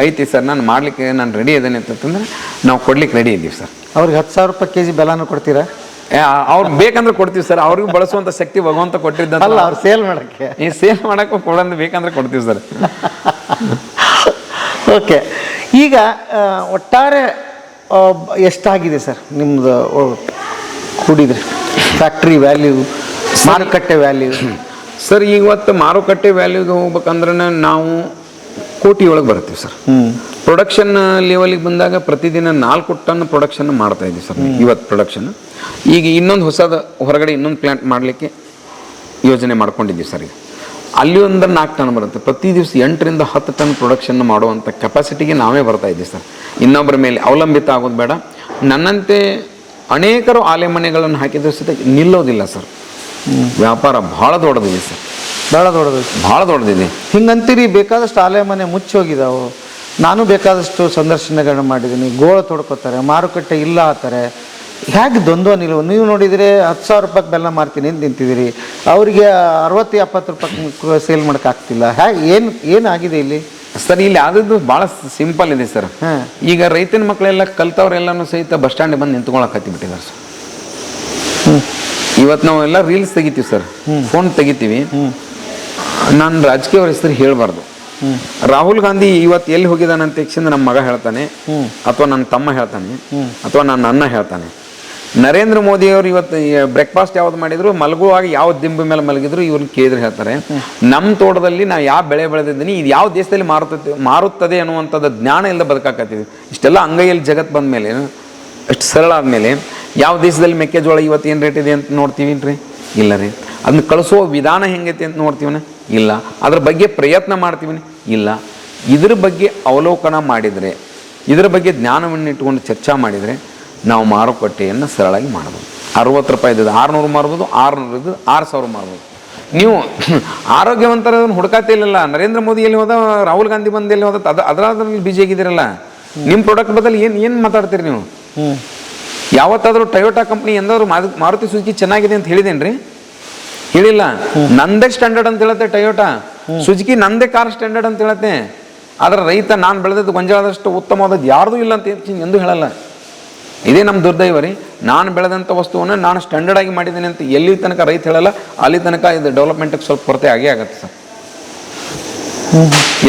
ಐತಿ ಸರ್ ನಾನು ಮಾಡಲಿಕ್ಕೆ ನಾನು ರೆಡಿ ಇದ್ದೇನೆ. ಅಂತಂದರೆ ನಾವು ಕೊಡ್ಲಿಕ್ಕೆ ರೆಡಿ ಇದ್ದೀವಿ ಸರ್. ಅವ್ರಿಗೆ ಹತ್ತು ಸಾವಿರ ರೂಪಾಯಿ ಕೆ ಜಿ ಬೆಲ್ಲನೂ ಕೊಡ್ತೀರಾ? ಅವ್ರು ಬೇಕಂದ್ರೆ ಕೊಡ್ತೀವಿ ಸರ್. ಅವ್ರಿಗೂ ಬಳಸುವಂತ ಶಕ್ತಿ ಭಗವಂತ ಕೊಟ್ಟಿದ್ದ ಅಲ್ಲ ಅವ್ರು ಸೇಲ್ ಮಾಡಕ್ಕೆ. ಈ ಸೇಲ್ ಮಾಡೋಕ್ಕೂ ಕೊಡೋದು ಬೇಕಂದ್ರೆ ಕೊಡ್ತೀವಿ ಸರ್. ಓಕೆ ಈಗ ಒಟ್ಟಾರೆ ಎಷ್ಟಾಗಿದೆ ಸರ್ ನಿಮ್ಮದು ಕೂಡಿದ್ರೆ? ಫ್ಯಾಕ್ಟ್ರಿ ವ್ಯಾಲ್ಯೂ ಮಾರುಕಟ್ಟೆ ವ್ಯಾಲ್ಯೂ ಸರ್ ಇವತ್ತು ಮಾರುಕಟ್ಟೆ ವ್ಯಾಲ್ಯೂಗೆ ಹೋಗ್ಬೇಕಂದ್ರೆ ನಾವು ಕೋಟಿ ಒಳಗೆ ಬರ್ತೀವಿ ಸರ್. ಹ್ಞೂ ಪ್ರೊಡಕ್ಷನ್ ಲೆವೆಲಿಗೆ ಬಂದಾಗ ಪ್ರತಿದಿನ ನಾಲ್ಕು ಟನ್ ಪ್ರೊಡಕ್ಷನ್ ಮಾಡ್ತಾ ಇದ್ದೀವಿ ಸರ್ ಇವತ್ತು ಪ್ರೊಡಕ್ಷನ್ ಈಗ ಇನ್ನೊಂದು ಹೊಸದ ಹೊರಗಡೆ ಇನ್ನೊಂದು ಪ್ಲ್ಯಾಂಟ್ ಮಾಡಲಿಕ್ಕೆ ಯೋಜನೆ ಮಾಡ್ಕೊಂಡಿದ್ದೀವಿ ಸರ್ ಈಗ. ಅಲ್ಲಿ ಒಂದು ನಾಲ್ಕು ಟನ್ ಬರುತ್ತೆ. ಪ್ರತಿ ದಿವಸ ಎಂಟರಿಂದ ಹತ್ತು ಟನ್ ಪ್ರೊಡಕ್ಷನ್ ಮಾಡುವಂಥ ಕೆಪಾಸಿಟಿಗೆ ನಾವೇ ಬರ್ತಾ ಇದ್ದೀವಿ ಸರ್. ಇನ್ನೊಬ್ಬರ ಮೇಲೆ ಅವಲಂಬಿತ ಆಗೋದು ಬೇಡ. ನನ್ನಂತೆ ಅನೇಕರು ಆಲೆ ಮನೆಗಳನ್ನು ಹಾಕಿದ್ರು ಸಹಿತ ನಿಲ್ಲೋದಿಲ್ಲ ಸರ್. ವ್ಯಾಪಾರ ಭಾಳ ದೊಡ್ಡದಿದೆ ಸರ್. ಭಾಳ ದೊಡ್ಡದು ಭಾಳ ದೊಡ್ಡದಿದೆ. ಹಿಂಗಂತೀರಿ ಬೇಕಾದಷ್ಟು ಆಲೆ ಮನೆ ಮುಚ್ಚಿ ಹೋಗಿದಾವು. ನಾನು ಬೇಕಾದಷ್ಟು ಸಂದರ್ಶನಗಳನ್ನ ಮಾಡಿದ್ದೀನಿ ಗೋಳ ತೊಡ್ಕೋತಾರೆ ಮಾರುಕಟ್ಟೆ ಇಲ್ಲ ಆತಾರೆ ಹೇಗೆ ದ್ವಂದ್ವ ನಿಲ್ವ ನೀವು ನೋಡಿದರೆ ಹತ್ತು ಸಾವಿರ ರೂಪಾಯಿಗೆ ಬೆಲ್ಲ ಮಾರ್ತೀನಿ ಅಂತ ನಿಂತಿದ್ದೀರಿ. ಅವರಿಗೆ ಅರವತ್ತು ಎಪ್ಪತ್ತು ರೂಪಾಯಿ ಸೇಲ್ ಮಾಡೋಕ್ಕಾಗ್ತಿಲ್ಲ ಹೇಗೆ ಏನು ಏನಾಗಿದೆ ಇಲ್ಲಿ? ಸರ್ ಇಲ್ಲಿ ಆದದ್ದು ಭಾಳ ಸಿಂಪಲ್ ಇದೆ ಸರ್. ಹಾಂ. ಈಗ ರೈತನ ಮಕ್ಕಳೆಲ್ಲ ಕಲ್ತವ್ರೆಲ್ಲನೂ ಸಹಿತ ಬಸ್ ಸ್ಟ್ಯಾಂಡಿಗೆ ಬಂದು ನಿಂತ್ಕೊಳಕ್ ಹತ್ತಿಬಿಟ್ಟಿದ್ದಾರೆ ಸರ್. ಇವತ್ತು ನಾವೆಲ್ಲ ರೀಲ್ಸ್ ತೆಗಿತೀವಿ ಸರ್. ಫೋನ್ ತೆಗಿತೀವಿ. ನಾನು ರಾಜಕೀಯ ಅವ್ರ ಹೆಸರು ಹೇಳಬಾರ್ದು. ರಾಹುಲ್ ಗಾಂಧಿ ಇವತ್ತು ಎಲ್ಲಿ ಹೋಗಿದ್ದಾನೆ ಅಂತ ತಕ್ಷಣ ನಮ್ಮ ಮಗ ಹೇಳ್ತಾನೆ. ಅಥವಾ ನನ್ನ ತಮ್ಮ ಹೇಳ್ತಾನೆ. ಅಥವಾ ನನ್ನ ಅಣ್ಣ ಹೇಳ್ತಾನೆ. ನರೇಂದ್ರ ಮೋದಿ ಅವರು ಇವತ್ತು ಬ್ರೇಕ್ಫಾಸ್ಟ್ ಯಾವ್ದು ಮಾಡಿದ್ರು ಮಲಗುವಾಗ ಯಾವ ದಿಂಬು ಮೇಲೆ ಮಲಗಿದ್ರು ಇವ್ರನ್ನ ಕೇಳಿದ್ರೆ ಹೇಳ್ತಾರೆ. ನಮ್ಮ ತೋಟದಲ್ಲಿ ನಾವು ಯಾವ ಬೆಳೆ ಬೆಳೆದಿದ್ದೀನಿ ಇದು ಯಾವ ದೇಶದಲ್ಲಿ ಮಾರುತ್ತೆ ಮಾರುತ್ತದೆ ಅನ್ನುವಂಥದ್ದು ಜ್ಞಾನ ಇಲ್ಲದೆ ಬದುಕಾಕತ್ತೀವಿ ಇಷ್ಟೆಲ್ಲ ಅಂಗೈಯಲ್ಲಿ ಜಗತ್ತು ಬಂದ ಮೇಲೆ ಅಷ್ಟು ಸರಳ ಆದಮೇಲೆ ಯಾವ ದೇಶದಲ್ಲಿ ಮೆಕ್ಕೆಜೋಳ ಇವತ್ತು ಏನು ರೇಟ್ ಇದೆ ಅಂತ ನೋಡ್ತೀವಿ ರೀ ಇಲ್ಲ ರೀ. ಅದನ್ನ ಕಳಿಸೋ ವಿಧಾನ ಹೆಂಗೈತಿ ಅಂತ ನೋಡ್ತೀವನ? ಇಲ್ಲ. ಅದ್ರ ಬಗ್ಗೆ ಪ್ರಯತ್ನ ಮಾಡ್ತೀವಿ ಇಲ್ಲ. ಇದ್ರ ಬಗ್ಗೆ ಅವಲೋಕನ ಮಾಡಿದರೆ ಇದರ ಬಗ್ಗೆ ಜ್ಞಾನವನ್ನು ಇಟ್ಕೊಂಡು ಚರ್ಚೆ ಮಾಡಿದರೆ ನಾವು ಮಾರುಕಟ್ಟೆಯನ್ನು ಸರಳಾಗಿ ಮಾಡ್ಬೋದು. ಅರವತ್ತು ರೂಪಾಯಿ ಇದ್ದದ್ದು ಆರುನೂರು ಮಾರ್ಬೋದು ಆರುನೂರು ಇದ್ದು ಆರು ಸಾವಿರ ಮಾರ್ಬೋದು. ನೀವು (clears throat) ಆರೋಗ್ಯವಂತರದನ್ನು ಹುಡುಕಾತ ಇಲ್ಲಲ್ಲ? ನರೇಂದ್ರ ಮೋದಿ ಎಲ್ಲಿ ಹೋದ ರಾಹುಲ್ ಗಾಂಧಿ ಬಂದು ಎಲ್ಲಿ ಹೋದ ಅದು ಅದರಲ್ಲಿ ಬಿಜಿ ಆಗಿದ್ದೀರಲ್ಲ? ನಿಮ್ಮ ಪ್ರಾಡಕ್ಟ್ ಬದಲು ಏನು ಏನು ಮಾತಾಡ್ತೀರಿ ನೀವು? ಯಾವತ್ತಾದರೂ ಟೊಯೋಟಾ ಕಂಪ್ನಿ ಎಂದಾದರೂ ಮಾರು- ಮಾರುತಿ ಸುಜುಕಿ ಚೆನ್ನಾಗಿದೆ ಅಂತ ಹೇಳಿದೇನ್ರಿ? ಹೇಳಿಲ್ಲ. ನಂದೇ ಸ್ಟ್ಯಾಂಡರ್ಡ್ ಅಂತ ಹೇಳತ್ತೆ ಟೊಯೋಟಾ ಸುಜುಕಿ ನಂದೇ ಕಾರ್ ಸ್ಟ್ಯಾಂಡರ್ಡ್ ಅಂತ ಹೇಳತ್ತೆ. ಆದ್ರೆ ರೈತ ನಾನು ಬೆಳೆದದ್ದು ಗೊಂಜಾಳದಷ್ಟು ಉತ್ತಮವಾದದ್ದು ಯಾರ್ದೂ ಇಲ್ಲ ಅಂತ ಎಂದೂ ಹೇಳಲ್ಲ. ಇದೇ ನಮ್ಮ ದುರ್ದೈವ ರೀ. ನಾನು ಬೆಳೆದಂಥ ವಸ್ತುವನ್ನು ನಾನು ಸ್ಟ್ಯಾಂಡರ್ಡ್ ಆಗಿ ಮಾಡಿದ್ದೀನಿ ಅಂತ ಎಲ್ಲಿ ತನಕ ರೈತ ಹೇಳಲ್ಲ, ಅಲ್ಲಿ ತನಕ ಇದು ಡೆವಲಪ್ಮೆಂಟ್ಗೆ ಸ್ವಲ್ಪ ಕೊರತೆ ಆಗೇ ಆಗತ್ತೆ ಸರ್.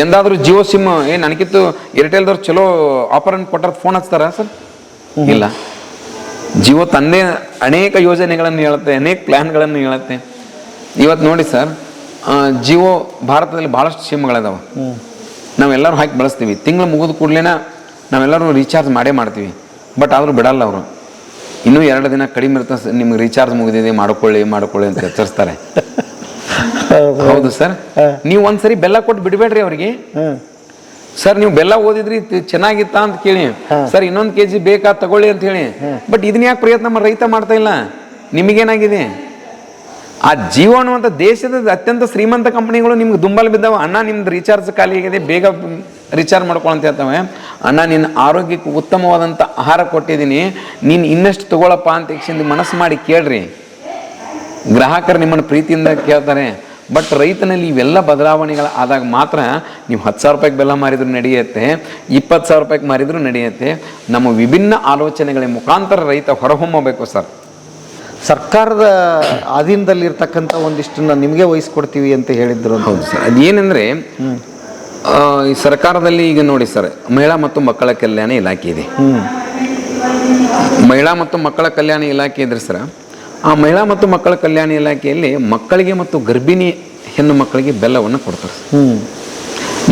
ಎಂದಾದರೂ ಜಿಯೋ ಸಿಮ್ ಏ ನನಗಿತ್ತು ಏರ್ಟೆಲ್ದವ್ರು ಚಲೋ ಆಫರ್ ಕೊಟ್ಟಾರ ಫೋನ್ ಹಚ್ತಾರ ಸರ್? ಇಲ್ಲ. ಜಿಯೋ ತಂದೆ ಅನೇಕ ಯೋಜನೆಗಳನ್ನು ಹೇಳುತ್ತೆ ಅನೇಕ ಪ್ಲ್ಯಾನ್ಗಳನ್ನು ಹೇಳುತ್ತೆ. ಇವತ್ತು ನೋಡಿ ಸರ್ ಜಿಯೋ ಭಾರತದಲ್ಲಿ ಭಾಳಷ್ಟು ಸಿಮ್ಗಳಿದಾವೆ ನಾವೆಲ್ಲರೂ ಹಾಕಿ ಬಳಸ್ತೀವಿ. ತಿಂಗಳು ಮುಗಿದ ಕೂಡಲೇನ ನಾವೆಲ್ಲರೂ ರೀಚಾರ್ಜ್ ಮಾಡೇ ಮಾಡ್ತೀವಿ. ಬಟ್ ಆದರೂ ಬಿಡಲ್ಲ ಅವರು. ಇನ್ನೂ ಎರಡು ದಿನ ಕಡಿಮೆ ಇರ್ತದೆ ಸರ್, ನಿಮ್ಗೆ ರೀಚಾರ್ಜ್ ಮುಗಿದಿದೆ ಮಾಡ್ಕೊಳ್ಳಿ ಮಾಡ್ಕೊಳ್ಳಿ ಅಂತ ಎಚ್ಚರಿಸ್ತಾರೆ. ಹೌದು. ಸರ್. ನೀವು ಒಂದ್ಸರಿ ಬೆಲ್ಲ ಕೊಟ್ಟು ಬಿಡಬೇಡ್ರಿ ಅವ್ರಿಗೆ. ಸರ್ ನೀವು ಬೆಲ್ಲ ಓದಿದ್ರಿ ತಿ- ಚೆನ್ನಾಗಿತ್ತ ಅಂತ ಕೇಳಿ. ಸರ್ ಇನ್ನೊಂದು ಕೆ ಜಿ ಬೇಕಾ ತಗೊಳ್ಳಿ ಅಂತ ಹೇಳಿ. ಬಟ್ ಇದನ್ನ ಯಾಕೆ ಪ್ರಯತ್ನ ಮಾಡಿ ರೈತ ಮಾಡ್ತಾ ಇಲ್ಲ? ನಿಮಗೇನಾಗಿದೆ? ಆ ಜೀವ ಅನ್ನುವಂಥ ದೇಶದ ಅತ್ಯಂತ ಶ್ರೀಮಂತ ಕಂಪನಿಗಳು ನಿಮ್ಗೆ ದುಂಬಲ್ ಬಿದ್ದಾವ. ಅಣ್ಣ ನಿಮ್ದು ರೀಚಾರ್ಜ್ ಖಾಲಿ ಆಗಿದೆ. ಬೇಗ ರೀಚಾರ್ಜ್ ಮಾಡ್ಕೊಳಂತ ಹೇಳ್ತವೆ. ಅಣ್ಣ ನಿನ್ನ ಆರೋಗ್ಯಕ್ಕೆ ಉತ್ತಮವಾದಂಥ ಆಹಾರ ಕೊಟ್ಟಿದ್ದೀನಿ. ನೀನು ಇನ್ನಷ್ಟು ತಗೊಳಪ್ಪ ಅಂತ ಯಕ್ಷಿಂದ ಮನಸ್ಸು ಮಾಡಿ ಕೇಳ್ರಿ. ಗ್ರಾಹಕರು ನಿಮ್ಮನ್ನು ಪ್ರೀತಿಯಿಂದ ಕೇಳ್ತಾರೆ. ಬಟ್ ರೈತನಲ್ಲಿ ಇವೆಲ್ಲ ಬದಲಾವಣೆಗಳು ಆದಾಗ ಮಾತ್ರ ನೀವು ಹತ್ತು ಸಾವಿರ ರೂಪಾಯಿಗೆ ಬೆಲ್ಲ ಮಾರಿದ್ರು ನಡೆಯುತ್ತೆ ಇಪ್ಪತ್ತು ಸಾವಿರ ರೂಪಾಯಿಗೆ ಮಾರಿದ್ರು ನಡೆಯುತ್ತೆ. ನಮ್ಮ ವಿಭಿನ್ನ ಆಲೋಚನೆಗಳ ಮುಖಾಂತರ ರೈತ ಹೊರಹೊಮ್ಮಬೇಕು ಸರ್. ಸರ್ಕಾರದ ಅಧೀನದಲ್ಲಿರ್ತಕ್ಕಂಥ ಒಂದಿಷ್ಟನ್ನು ನಿಮಗೆ ವಹಿಸ್ಕೊಡ್ತೀವಿ ಅಂತ ಹೇಳಿದ್ರು ಹೌದು ಸರ್. ಅದೇನೆಂದರೆ ಈ ಸರ್ಕಾರದಲ್ಲಿ ಈಗ ನೋಡಿ ಸರ್ ಮಹಿಳಾ ಮತ್ತು ಮಕ್ಕಳ ಕಲ್ಯಾಣ ಇಲಾಖೆ ಇದೆ. ಮಹಿಳಾ ಮತ್ತು ಮಕ್ಕಳ ಕಲ್ಯಾಣ ಇಲಾಖೆ ಇದ್ರೆ ಸರ್ ಆ ಮಹಿಳಾ ಮತ್ತು ಮಕ್ಕಳ ಕಲ್ಯಾಣ ಇಲಾಖೆಯಲ್ಲಿ ಮಕ್ಕಳಿಗೆ ಮತ್ತು ಗರ್ಭಿಣಿ ಹೆಣ್ಣು ಮಕ್ಕಳಿಗೆ ಬೆಲ್ಲವನ್ನು ಕೊಡ್ತಾರೆ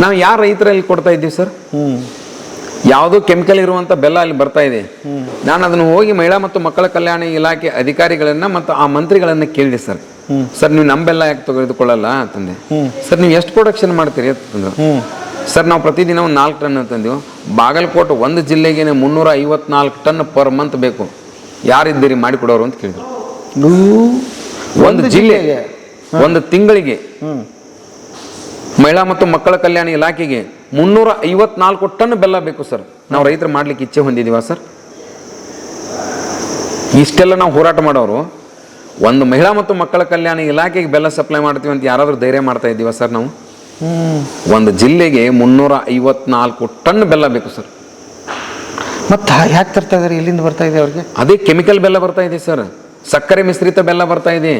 ನಾವು ಯಾರು ರೈತರಲ್ಲಿ ಕೊಡ್ತಾ ಇದ್ದೀವಿ ಸರ್? ಯಾವುದೋ ಕೆಮಿಕಲ್ ಇರುವಂಥ ಬೆಲ್ಲ ಅಲ್ಲಿ ಬರ್ತಾ ಇದೆ. ನಾನು ಅದನ್ನು ಹೋಗಿ ಮಹಿಳಾ ಮತ್ತು ಮಕ್ಕಳ ಕಲ್ಯಾಣ ಇಲಾಖೆ ಅಧಿಕಾರಿಗಳನ್ನ ಮತ್ತು ಆ ಮಂತ್ರಿಗಳನ್ನ ಕೇಳಿದೆ ಸರ್. ಸರ್ ನೀವು ನಮ್ಮ ಬೆಲ್ಲ ಯಾಕೆ ತೆಗೆದುಕೊಳ್ಳಲ್ಲ ಅಂತಂದೆ. ಸರ್ ನೀವು ಎಷ್ಟು ಪ್ರೊಡಕ್ಷನ್ ಮಾಡ್ತೀರಿ ಅಂತಂದ್ರು. ಸರ್ ನಾವು ಪ್ರತಿದಿನ ಒಂದು ನಾಲ್ಕು ಟನ್ ಅಂತಂದೆವು ಬಾಗಲಕೋಟೆ ಒಂದು ಜಿಲ್ಲೆಗೆ ಮುನ್ನೂರ ಐವತ್ನಾಲ್ಕು ಟನ್ ಪರ್ ಮಂತ್ ಬೇಕು. ಯಾರಿದ್ದೀರಿ ಮಾಡಿಕೊಡೋರು ಅಂತ ಕೇಳಿದ್ರು. ಒಂದು ಜಿಲ್ಲೆಗೆ. ಒಂದು ತಿಂಗಳಿಗೆ ಮಹಿಳಾ ಮತ್ತು ಮಕ್ಕಳ ಕಲ್ಯಾಣ ಇಲಾಖೆಗೆ ಮುನ್ನೂರ ಐವತ್ನಾಲ್ಕು ಟನ್ ಬೆಲ್ಲ ಬೇಕು ಸರ್. ನಾವು ರೈತರು ಮಾಡ್ಲಿಕ್ಕೆ ಇಚ್ಛೆ ಹೊಂದಿದೀವ ಸರ್? ಇಷ್ಟೆಲ್ಲ ನಾವು ಹೋರಾಟ ಮಾಡೋರು. ಒಂದು ಮಹಿಳಾ ಮತ್ತು ಮಕ್ಕಳ ಕಲ್ಯಾಣ ಇಲಾಖೆಗೆ ಬೆಲ್ಲ ಸಪ್ಲೈ ಮಾಡ್ತೀವಿ ಅಂತ ಯಾರಾದರೂ ಧೈರ್ಯ ಮಾಡ್ತಾ ಇದ್ದೀವ ಸರ್ ನಾವು? ಒಂದು ಜಿಲ್ಲೆಗೆ ಮುನ್ನೂರ ಐವತ್ನಾಲ್ಕು ಟನ್ ಬೆಲ್ಲ ಬೇಕು ಸರ್. ಮತ್ತೆ ಯಾಕೆ ತರ್ತಾ ಇದಾರೆ? ಎಲ್ಲಿಂದ ಬರ್ತಾ ಇದೆ ಅವ್ರಿಗೆ? ಅದೇ ಕೆಮಿಕಲ್ ಬೆಲ್ಲ ಬರ್ತಾ ಇದೆ ಸರ್. ಸಕ್ಕರೆ ಮಿಶ್ರಿತ ಬೆಲ್ಲ ಬರ್ತಾ ಇದೆ.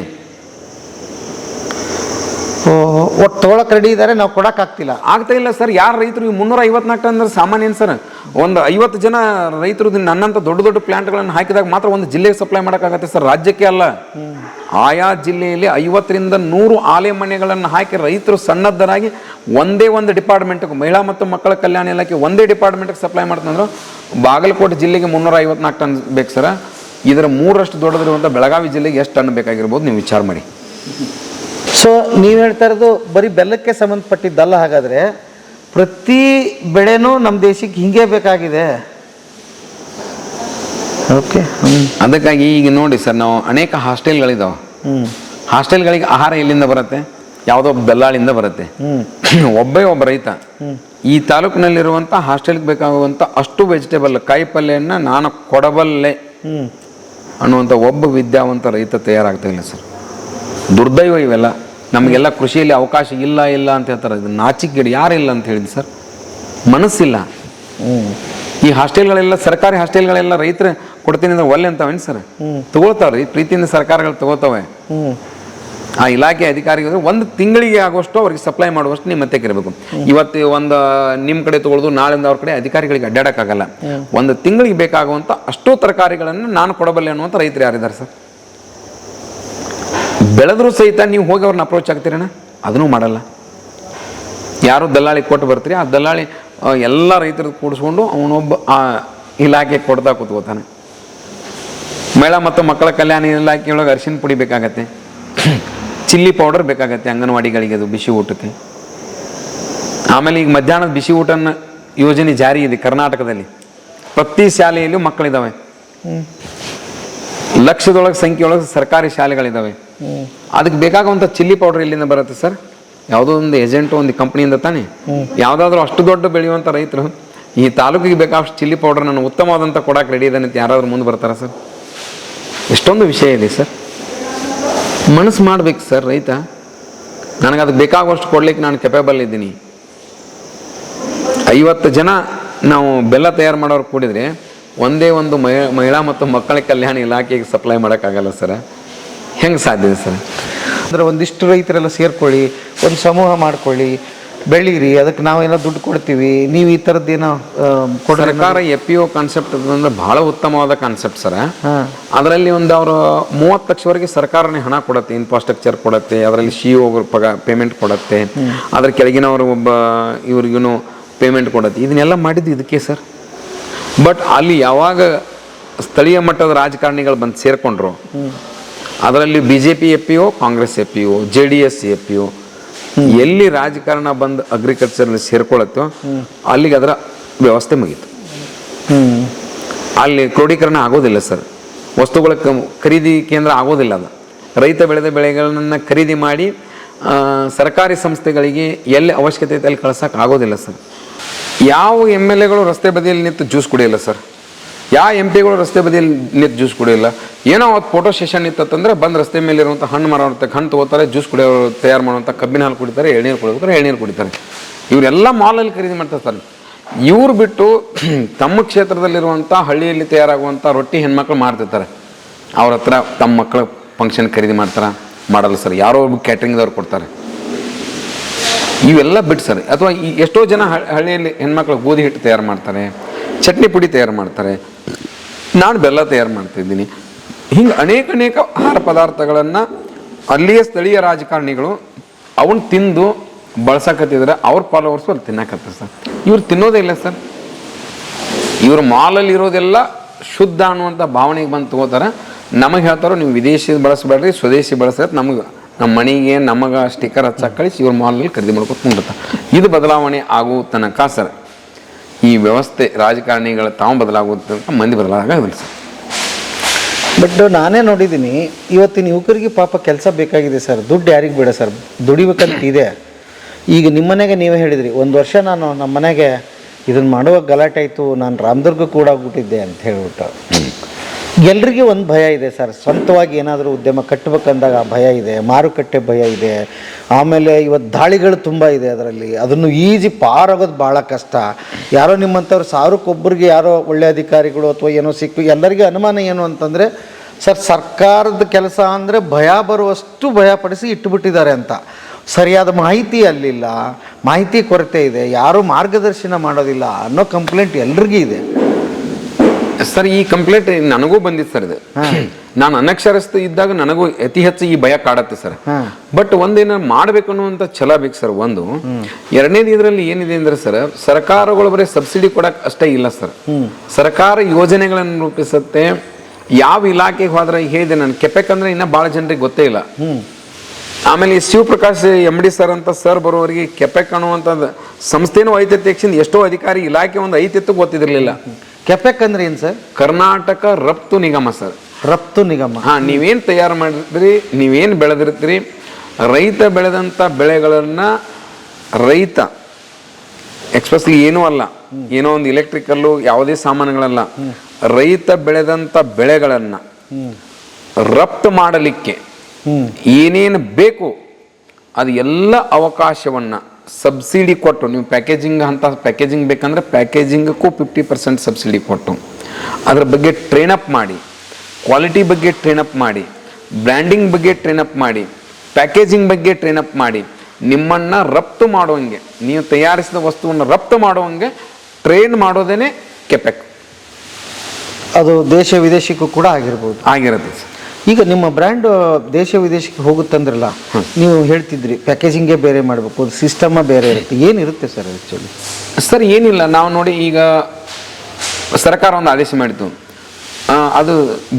ಒಟ್ಟು ತೊಗೊಳಕ್ಕೆ ರೆಡಿ ಇದ್ದಾರೆ ನಾವು ಕೊಡೋಕ್ಕಾಗ್ತಿಲ್ಲ ಆಗ್ತಾ ಇಲ್ಲ ಸರ್ ಯಾರು ರೈತರು ಈ ಮುನ್ನೂರ ಐವತ್ನಾಲ್ಕು ಟನ್ ಅಂದ್ರೆ ಸಾಮಾನ್ಯ ಸರ್? ಒಂದು ಐವತ್ತು ಜನ ರೈತರು ನನ್ನಂಥ ದೊಡ್ಡ ದೊಡ್ಡ ಪ್ಲಾಂಟ್ಗಳನ್ನು ಹಾಕಿದಾಗ ಮಾತ್ರ ಒಂದು ಜಿಲ್ಲೆಗೆ ಸಪ್ಲೈ ಮಾಡೋಕ್ಕಾಗತ್ತೆ ಸರ್ ರಾಜ್ಯಕ್ಕೆ ಅಲ್ಲ. ಆಯಾ ಜಿಲ್ಲೆಯಲ್ಲಿ ಐವತ್ತರಿಂದ ನೂರು ಆಲೆ ಮನೆಗಳನ್ನು ಹಾಕಿ ರೈತರು ಸಣ್ಣದ್ದರಾಗಿ ಒಂದೇ ಒಂದು ಡಿಪಾರ್ಟ್ಮೆಂಟ್ಗೆ ಮಹಿಳಾ ಮತ್ತು ಮಕ್ಕಳ ಕಲ್ಯಾಣ ಇಲಾಖೆ ಒಂದೇ ಡಿಪಾರ್ಟ್ಮೆಂಟ್ಗೆ ಸಪ್ಲೈ ಮಾಡ್ತಂದ್ರೆ. ಬಾಗಲಕೋಟೆ ಜಿಲ್ಲೆಗೆ ಮುನ್ನೂರ ಐವತ್ನಾಲ್ಕು ಟನ್ ಬೇಕು ಸರ್. ಇದರ ಮೂರಷ್ಟು ದೊಡ್ಡದಿರುವಂಥ ಬೆಳಗಾವಿ ಜಿಲ್ಲೆಗೆ ಎಷ್ಟು ಟನ್ ಬೇಕಾಗಿರ್ಬೋದು ನೀವು ವಿಚಾರ ಮಾಡಿ. ಸೊ ನೀವು ಹೇಳ್ತಾ ಇರೋದು ಬರೀ ಬೆಲ್ಲಕ್ಕೆ ಸಂಬಂಧಪಟ್ಟಿದ್ದಲ್ಲ ಹಾಗಾದ್ರೆ ಪ್ರತಿ ಬೆಳೆನೂ ನಮ್ಮ ದೇಶಕ್ಕೆ ಹಿಂಗೆ ಬೇಕಾಗಿದೆ. ಓಕೆ ಅದಕ್ಕಾಗಿ ಈಗ ನೋಡಿ ಸರ್ ನಾವು ಅನೇಕ ಹಾಸ್ಟೆಲ್ಗಳಿದಾವೆ. ಹ್ಞೂ ಹಾಸ್ಟೆಲ್ಗಳಿಗೆ ಆಹಾರ ಎಲ್ಲಿಂದ ಬರುತ್ತೆ? ಯಾವುದೋ ಬೆಲ್ಲಾಳಿಂದ ಬರುತ್ತೆ. (clears throat) ಒಬ್ಬೇ ಒಬ್ಬ ರೈತ ಈ ತಾಲೂಕಿನಲ್ಲಿರುವಂಥ ಹಾಸ್ಟೆಲ್ಗೆ ಬೇಕಾಗುವಂಥ ಅಷ್ಟು ವೆಜಿಟೇಬಲ್ ಕಾಯಿ ಪಲ್ಯನ ನಾನು ಕೊಡಬಲ್ಲೆ. ಅನ್ನುವಂಥ ಒಬ್ಬ ವಿದ್ಯಾವಂತ ರೈತ ತಯಾರಾಗ್ತಾ ಇಲ್ಲ ಸರ್. ದುರ್ದೈವ ಇವೆಲ್ಲ. ನಮಗೆಲ್ಲ ಕೃಷಿಯಲ್ಲಿ ಅವಕಾಶ ಇಲ್ಲ ಇಲ್ಲ ಅಂತ ಹೇಳ್ತಾರೆ. ಇದು ನಾಚಿಕೆಗೇಡು ಯಾರಿಲ್ಲ ಅಂತ ಹೇಳಿದ್ದು ಸರ್? ಮನಸ್ಸಿಲ್ಲ. ಈ ಹಾಸ್ಟೆಲ್ಗಳೆಲ್ಲ ಸರ್ಕಾರಿ ಹಾಸ್ಟೆಲ್ಗಳೆಲ್ಲ ರೈತರು ಕೊಡ್ತೀನಿ ಅಂದ್ರೆ ಒಲ್ಲೆ ಅಂತಾವೇನು ಸರ್? ತಗೊಳ್ತಾವ್ರಿ. ಪ್ರೀತಿಯಿಂದ ಸರ್ಕಾರಗಳು ತಗೋತಾವೆ ಆ ಇಲಾಖೆ ಅಧಿಕಾರಿಗಳು ಒಂದು ತಿಂಗಳಿಗೆ ಆಗುವಷ್ಟು ಅವ್ರಿಗೆ ಸಪ್ಲೈ ಮಾಡುವಷ್ಟು ನಿಮ್ಮ ಮತ್ತೆ ಇರಬೇಕು. ಇವತ್ತು ಒಂದು ನಿಮ್ಮ ಕಡೆ ತಗೊಳ್ಳೋದು ನಾಳಿಂದ ಅವ್ರ ಕಡೆ ಅಧಿಕಾರಿಗಳಿಗೆ ಅಡ್ಡಾಡಕ್ಕಾಗಲ್ಲ ಒಂದು ತಿಂಗಳಿಗೆ ಬೇಕಾಗುವಂಥ ಅಷ್ಟೋ ತರಕಾರಿಗಳನ್ನು ನಾನು ಕೊಡಬಲ್ಲೆ ಅನ್ನುವಂಥ ರೈತರು ಯಾರಿದ್ದಾರೆ ಸರ್? ಬೆಳೆದ್ರು ಸಹಿತ ನೀವು ಹೋಗಿ ಅವ್ರನ್ನ ಅಪ್ರೋಚ್ ಆಗ್ತೀರಣ್ಣ ಅದನ್ನೂ ಮಾಡಲ್ಲ. ಯಾರು ದಲ್ಲಾಳಿ ಕೊಟ್ಟು ಬರ್ತೀರಿ, ಆ ದಲ್ಲಾಳಿ ಎಲ್ಲ ರೈತರು ಕೂಡಿಸ್ಕೊಂಡು ಅವನೊಬ್ಬ, ಆ ಇಲಾಖೆ ಕೊಡ್ತಾ ಕೂತ್ಕೋತಾನೆ. ಮಹಿಳಾ ಮತ್ತು ಮಕ್ಕಳ ಕಲ್ಯಾಣ ಇಲಾಖೆಯೊಳಗೆ ಅರಿಶಿನ ಪುಡಿ ಬೇಕಾಗತ್ತೆ. ಚಿಲ್ಲಿ ಪೌಡರ್ ಬೇಕಾಗತ್ತೆ ಅಂಗನವಾಡಿಗಳಿಗೆ ಅದು ಬಿಸಿ ಊಟಕ್ಕೆ. ಆಮೇಲೆ ಈಗ ಮಧ್ಯಾಹ್ನದ ಬಿಸಿ ಊಟನ ಯೋಜನೆ ಜಾರಿ ಇದೆ ಕರ್ನಾಟಕದಲ್ಲಿ. ಪ್ರತಿ ಶಾಲೆಯಲ್ಲೂ ಮಕ್ಕಳಿದ್ದಾವೆ ಲಕ್ಷದೊಳಗೆ ಸಂಖ್ಯೆಯೊಳಗೆ ಸರ್ಕಾರಿ ಶಾಲೆಗಳಿದ್ದಾವೆ ಅದಕ್ಕೆ ಬೇಕಾಗುವಂಥ ಚಿಲ್ಲಿ ಪೌಡರ್ ಇಲ್ಲಿಂದ ಬರುತ್ತೆ ಸರ್? ಯಾವುದೋ ಒಂದು ಏಜೆಂಟ್, ಒಂದು ಕಂಪ್ನಿಯಿಂದ ತಾನೆ? ಯಾವುದಾದ್ರೂ ಅಷ್ಟು ದೊಡ್ಡ ಬೆಳೆಯುವಂಥ ರೈತರು ಈ ತಾಲೂಕಿಗೆ ಬೇಕಾದಷ್ಟು ಚಿಲ್ಲಿ ಪೌಡರ್ ನಾನು ಉತ್ತಮವಾದಂಥ ಕೊಡಕ್ಕೆ ರೆಡಿ ಇದೆ ಅಂತ ಯಾರಾದ್ರೂ ಮುಂದೆ ಬರ್ತಾರಾ ಸರ್? ಎಷ್ಟೊಂದು ವಿಷಯ ಇದೆ ಸರ್. ಮನಸ್ಸು ಮಾಡ್ಬೇಕು ಸರ್ ರೈತ. ನನಗೆ ಅದಕ್ಕೆ ಬೇಕಾಗುವಷ್ಟು ಕೊಡ್ಲಿಕ್ಕೆ ನಾನು ಕೆಪೇಬಲ್ ಇದ್ದೀನಿ. ಐವತ್ತು ಜನ ನಾವು ಬೆಲ್ಲ ತಯಾರು ಮಾಡೋರು ಕೂಡಿದ್ರೆ ಒಂದೇ ಒಂದು ಮಹಿ- ಮಹಿಳಾ ಮತ್ತು ಮಕ್ಕಳ ಕಲ್ಯಾಣ ಇಲಾಖೆಗೆ ಸಪ್ಲೈ ಮಾಡೋಕ್ಕಾಗಲ್ಲ ಸರ್. ಹೆಂಗೆ ಸಾಧ್ಯ ಸರ್? ಅಂದರೆ ಒಂದಿಷ್ಟು ರೈತರೆಲ್ಲ ಸೇರ್ಕೊಳ್ಳಿ, ಒಂದು ಸಮೂಹ ಮಾಡ್ಕೊಳ್ಳಿ ಬೆಳೀರಿ ಅದಕ್ಕೆ ನಾವೇನೋ ದುಡ್ಡು ಕೊಡ್ತೀವಿ. ನೀವು ಈ ಥರದ್ದು ಏನೋ ಸರ್ಕಾರ ಎ ಪಿ ಒ ಕಾನ್ಸೆಪ್ಟ್ ಅಂದ್ರೆ ಬಹಳ ಉತ್ತಮವಾದ ಕಾನ್ಸೆಪ್ಟ್ ಸರ್. ಅದರಲ್ಲಿ ಒಂದು ಅವರು ಮೂವತ್ತು ಲಕ್ಷವರೆಗೆ ಸರ್ಕಾರನೇ ಹಣ ಕೊಡುತ್ತೆ ಇನ್ಫ್ರಾಸ್ಟ್ರಕ್ಚರ್ ಕೊಡುತ್ತೆ ಅದರಲ್ಲಿ ಸಿ ಒ ಪಗ ಪೇಮೆಂಟ್ ಕೊಡುತ್ತೆ. ಅದ್ರ ಕೆಳಗಿನವರು ಒಬ್ಬ ಇವ್ರಿಗೂ ಪೇಮೆಂಟ್ ಕೊಡುತ್ತೆ. ಇದನ್ನೆಲ್ಲ ಮಾಡಿದ್ದು ಇದಕ್ಕೆ ಸರ್. ಬಟ್ ಅಲ್ಲಿ ಯಾವಾಗ ಸ್ಥಳೀಯ ಮಟ್ಟದ ರಾಜಕಾರಣಿಗಳು ಬಂದು ಸೇರ್ಕೊಂಡ್ರು ಅದರಲ್ಲಿ B J P F P O Congress F P O J D S F P O ಎಲ್ಲಿ ರಾಜಕಾರಣ ಬಂದು ಅಗ್ರಿಕಲ್ಚರ್ ಸೇರ್ಕೊಳತ್ತೋ ಅಲ್ಲಿಗೆ ಅದರ ವ್ಯವಸ್ಥೆ ಮುಗೀತು. ಅಲ್ಲಿ ಕ್ರೋಢೀಕರಣ ಆಗೋದಿಲ್ಲ ಸರ್. ವಸ್ತುಗಳ ಖರೀದಿ ಕೇಂದ್ರ ಆಗೋದಿಲ್ಲ ಅದು. ರೈತ ಬೆಳೆದ ಬೆಳೆಗಳನ್ನ ಖರೀದಿ ಮಾಡಿ ಸರ್ಕಾರಿ ಸಂಸ್ಥೆಗಳಿಗೆ ಎಲ್ಲಿ ಅವಶ್ಯಕತೆ ಇದೆ ಅಲ್ಲಿ ಕಳ್ಸಕ್ಕೆ ಆಗೋದಿಲ್ಲ ಸರ್. ಯಾವ ಎಂ ಎಲ್ ಎಗಳು ರಸ್ತೆ ಬದಿಯಲ್ಲಿ ನಿಂತು ಜ್ಯೂಸ್ ಕುಡಿಯಲ್ಲ ಸರ್. ಯಾವ ಎಂ ಪಿಗಳು ರಸ್ತೆ ಬದಿಯಲ್ಲಿ ನಿಂತು ಜ್ಯೂಸ್ ಕುಡಿಯಲ್ಲ? ಏನೋ ಅವತ್ತು ಫೋಟೋ ಸೆಷನ್ ಇತ್ತಂದ್ರೆ ಬಂದು ರಸ್ತೆ ಮೇಲೆ ಇರುವಂಥ ಹಣ್ಣು ಮಾರೋಂಥ ಹಣ್ಣು ತಗೋತಾರೆ ಜ್ಯೂಸ್ ಕುಡಿಯೋ ತಯಾರು ಮಾಡುವಂಥ ಕಬ್ಬಿನ ಹಾಲು ಕುಡಿತಾರೆ, ಎಳ್ನೀರು ಕುಡಿತಾರೆ ಎಳ್ನೀರು ಕುಡಿತಾರೆ. ಇವರೆಲ್ಲ ಮಾಲಲ್ಲಿ ಖರೀದಿ ಮಾಡ್ತಾರೆ ಸರ್ ಇವ್ರು ಬಿಟ್ಟು (clears throat) ತಮ್ಮ ಕ್ಷೇತ್ರದಲ್ಲಿರುವಂಥ ಹಳ್ಳಿಯಲ್ಲಿ ತಯಾರಾಗುವಂಥ ರೊಟ್ಟಿ ಹೆಣ್ಮಕ್ಳು ಮಾಡ್ತಿರ್ತಾರೆ ಅವ್ರ ಹತ್ರ ತಮ್ಮ ಮಕ್ಕಳ ಫಂಕ್ಷನ್ ಖರೀದಿ ಮಾಡ್ತಾರೆ, ಮಾಡಲ್ಲ ಸರ್. ಯಾರೋ ಒಬ್ಬ ಕ್ಯಾಟ್ರಿಂಗ್ದವ್ರು ಕೊಡ್ತಾರೆ. ಇವೆಲ್ಲ ಬಿಟ್ಟು ಸರ್. ಅಥವಾ ಎಷ್ಟೋ ಜನ ಹಳ್ಳಿಯಲ್ಲಿ ಹೆಣ್ಮಕ್ಳು ಗೋಧಿ ಹಿಟ್ಟು ತಯಾರು ಮಾಡ್ತಾರೆ, ಚಟ್ನಿ ಪುಡಿ ತಯಾರು ಮಾಡ್ತಾರೆ. ನಾನು ಬೆಲ್ಲ ತಯಾರು ಮಾಡ್ತಿದ್ದೀನಿ ಹಿಂಗೆ ಅನೇಕ ಅನೇಕ ಆಹಾರ ಪದಾರ್ಥಗಳನ್ನು ಅಲ್ಲಿಯ ಸ್ಥಳೀಯ ರಾಜಕಾರಣಿಗಳು ಅವನ್ನ ತಿಂದು ಬಳಸಕತ್ತಿದ್ರೆ, ಅವ್ರ ಫಾಲೋವರ್ಸು ಅಲ್ಲಿ ತಿನ್ನಕತ್ತಾರೆ ಸರ್. ಇವ್ರು ತಿನ್ನೋದೇ ಇಲ್ಲ ಸರ್. ಇವ್ರ ಮಾಲಲ್ಲಿ ಇರೋದೆಲ್ಲ ಶುದ್ಧ ಅನ್ನುವಂಥ ಭಾವನೆಗೆ ಬಂದು ತಗೋತಾರೆ. ನಮಗೆ ಹೇಳ್ತಾರೋ ನೀವು ವಿದೇಶಿ ಬಳಸಬೇಡ್ರಿ, ಸ್ವದೇಶಿ ಬಳಸ್ರಿ ನಮಗೆ ನಮ್ಮ ಮನೆಗೆ, ನಮಗೆ ಸ್ಟಿಕ್ಕರ್ ಹಚ್ಚಕ್ಕೆ ಕಳಿಸಿ ಇವ್ರ ಮಾಲಲ್ಲಿ ಖರೀದಿ ಕುಂಡಿರ್ತಾರೆ ಇದು ಬದಲಾವಣೆ ಆಗೋ ತನಕ ಸರ್. ಈ ವ್ಯವಸ್ಥೆ ರಾಜಕಾರಣಿಗಳ ತಾವು ಬದಲಾಗುತ್ತೆ ಅಂತ ಮಂದಿ ಬದಲಾಗೋದಿಲ್ಲ ಸರ್. ಬಟ್ ನಾನೇ ನೋಡಿದ್ದೀನಿ ಇವತ್ತಿನ ಯುವಕರಿಗೆ ಪಾಪ ಕೆಲಸ ಬೇಕಾಗಿದೆ ಸರ್. ದುಡ್ಡು ಯಾರಿಗೆ ಬೇಡ ಸರ್. ದುಡಿಬೇಕಂತ ಇದೆ. ಈಗ ನಿಮ್ಮ ಮನೆಗೆ ನೀವೇ ಹೇಳಿದ್ರಿ ಒಂದು ವರ್ಷ ನಾನು ನಮ್ಮ ಮನೆಗೆ ಇದನ್ನು ಮಾಡುವಾಗ ಗಲಾಟೆ ಆಯಿತು ನಾನು ರಾಮದುರ್ಗ ಕೂಡ ಆಗ್ಬಿಟ್ಟಿದ್ದೆ ಅಂತ ಹೇಳ್ಬಿಟ್ಟು. ಎಲ್ರಿಗೂ ಒಂದು ಭಯ ಇದೆ ಸರ್. ಸ್ವಂತವಾಗಿ ಏನಾದರೂ ಉದ್ಯಮ ಕಟ್ಟಬೇಕಂದಾಗ ಆ ಭಯ ಇದೆ, ಮಾರುಕಟ್ಟೆ ಭಯ ಇದೆ, ಆಮೇಲೆ ಇವತ್ತು ದಾಳಿಗಳು ತುಂಬ ಇದೆ ಅದರಲ್ಲಿ. ಅದನ್ನು ಈಜಿ ಪಾರಾಗೋದು ಭಾಳ ಕಷ್ಟ. ಯಾರೋ ನಿಮ್ಮಂಥವ್ರು ಸಾವಿರಕ್ಕೊಬ್ಬರಿಗೆ ಯಾರೋ ಒಳ್ಳೆ ಅಧಿಕಾರಿಗಳು ಅಥವಾ ಏನೋ ಸಿಕ್ಕು, ಎಲ್ಲರಿಗೂ ಅನುಮಾನ ಏನು ಅಂತಂದರೆ, ಸರ್ ಸರ್ಕಾರದ ಕೆಲಸ ಅಂದರೆ ಭಯ ಬರುವಷ್ಟು ಭಯಪಡಿಸಿ ಇಟ್ಟುಬಿಟ್ಟಿದ್ದಾರೆ ಅಂತ. ಸರಿಯಾದ ಮಾಹಿತಿ ಅಲ್ಲಿಲ್ಲ. ಮಾಹಿತಿ ಕೊರತೆ ಇದೆ. ಯಾರೂ ಮಾರ್ಗದರ್ಶನ ಮಾಡೋದಿಲ್ಲ ಅನ್ನೋ ಕಂಪ್ಲೇಂಟ್ ಎಲ್ರಿಗೂ ಇದೆ. ಸರ್ ಈ ಕಂಪ್ಲೇಂಟ್ ನನಗೂ ಬಂದಿತ್ತು ಸರ್ ಇದು. ನಾನು ಅನಕ್ಷರಸ್ಥ ಇದ್ದಾಗ ನನಗೂ ಅತಿ ಹೆಚ್ಚು ಈ ಭಯ ಕಾಡತ್ತೆ ಸರ್. ಬಟ್ ಒಂದೇನ ಮಾಡ್ಬೇಕು ಅನ್ನುವಂಥ ಛಲ ಬೇಕು ಸರ್ ಒಂದು. ಎರಡನೇದು ಇದರಲ್ಲಿ ಏನಿದೆ ಅಂದ್ರೆ ಸರ್ ಸರ್ಕಾರಗಳು ಬರೀ ಸಬ್ಸಿಡಿ ಕೊಡಕ್ ಅಷ್ಟೇ ಇಲ್ಲ ಸರ್. ಸರ್ಕಾರ ಯೋಜನೆಗಳನ್ನು ರೂಪಿಸುತ್ತೆ. ಯಾವ ಇಲಾಖೆಗೆ ಹೋದ್ರೆ ಹೇಳಿದೆ ನಾನು ಕೆಪೆಕ್ ಅಂದ್ರೆ ಇನ್ನ ಭಾಳ ಜನರಿಗೆ ಗೊತ್ತೇ ಇಲ್ಲ. ಆಮೇಲೆ ಈ ಶಿವಪ್ರಕಾಶ್ ಎಂ ಡಿ ಸರ್ ಅಂತ ಸರ್ ಬರೋರಿಗೆ ಕೆಪೆಕ್ ಅನ್ನುವಂಥದ್ದು ಸಂಸ್ಥೆನೂ ಐತಿತ್ಯಕ್ಷಿಂದ ಎಷ್ಟೋ ಅಧಿಕಾರಿ ಇಲಾಖೆ ಒಂದು ಐತಿತ್ತು ಗೊತ್ತಿದಿರಲಿಲ್ಲ ಕೆಪೆಕ್ ಅಂದ್ರೆ ಏನು ಸರ್? ಕರ್ನಾಟಕ ರಫ್ತು ನಿಗಮ ಸರ್. ರಫ್ತು ನಿಗಮ. ಹಾ ನೀವೇನು ತಯಾರು ಮಾಡಿರ್ತೀರಿ ನೀವೇನು ಬೆಳೆದಿರ್ತೀರಿ ರೈತ ಬೆಳೆದಂತ ಬೆಳೆಗಳನ್ನ ರೈತ ಎಕ್ಸ್ಪ್ರೆಸ್ಲಿ ಏನೂ ಅಲ್ಲ ಏನೋ ಒಂದು ಇಲೆಕ್ಟ್ರಿಕಲ್ಲು ಯಾವುದೇ ಸಾಮಾನುಗಳಲ್ಲ ರೈತ ಬೆಳೆದಂತ ಬೆಳೆಗಳನ್ನ ರಫ್ತು ಮಾಡಲಿಕ್ಕೆ. ಏನೇನು ಬೇಕು ಅದು ಎಲ್ಲ ಅವಕಾಶವನ್ನ ಸಬ್ಸಿಡಿ ಕೊಟ್ಟು ನೀವು ಪ್ಯಾಕೇಜಿಂಗ್ ಅಂತ ಪ್ಯಾಕೇಜಿಂಗ್ ಬೇಕಂದ್ರೆ ಪ್ಯಾಕೇಜಿಂಗಕ್ಕೂ ಫಿಫ್ಟಿ ಪರ್ಸೆಂಟ್ ಸಬ್ಸಿಡಿ ಕೊಟ್ಟು ಅದ್ರ ಬಗ್ಗೆ ಟ್ರೈನ್ ಅಪ್ ಮಾಡಿ ಕ್ವಾಲಿಟಿ ಬಗ್ಗೆ ಟ್ರೈನ್ ಅಪ್ ಮಾಡಿ ಬ್ರ್ಯಾಂಡಿಂಗ್ ಬಗ್ಗೆ ಟ್ರೈನ್ ಅಪ್ ಮಾಡಿ ಪ್ಯಾಕೇಜಿಂಗ್ ಬಗ್ಗೆ ಟ್ರೈನ್ ಅಪ್ ಮಾಡಿ ನಿಮ್ಮನ್ನ ರಫ್ತು ಮಾಡುವಂಗೆ ನೀವು ತಯಾರಿಸಿದ ವಸ್ತುವನ್ನು ರಫ್ತು ಮಾಡುವಂಗೆ ಟ್ರೈನ್ ಮಾಡೋದೇನೆ ಕೆಪೆಕ್ ಅದು ದೇಶ ವಿದೇಶಕ್ಕೂ ಕೂಡ ಆಗಿರ್ಬೋದು. ಆಗಿರುತ್ತೆ ಸರ್. ಈಗ ನಿಮ್ಮ ಬ್ರ್ಯಾಂಡ್ ದೇಶ ವಿದೇಶಕ್ಕೆ ಹೋಗುತ್ತಂದ್ರಲ್ಲ ನೀವು ಹೇಳ್ತಿದ್ರಿ ಪ್ಯಾಕೇಜಿಂಗೇ ಬೇರೆ ಮಾಡಬೇಕು ಸಿಸ್ಟಮ ಬೇರೆ ಇರುತ್ತೆ. ಏನಿರುತ್ತೆ ಸರ್ ಆ್ಯಕ್ಚುಲಿ ಸರ್ ಏನಿಲ್ಲ. ನಾವು ನೋಡಿ ಈಗ ಸರ್ಕಾರ ಒಂದು ಆದೇಶ ಮಾಡಿತು ಅದು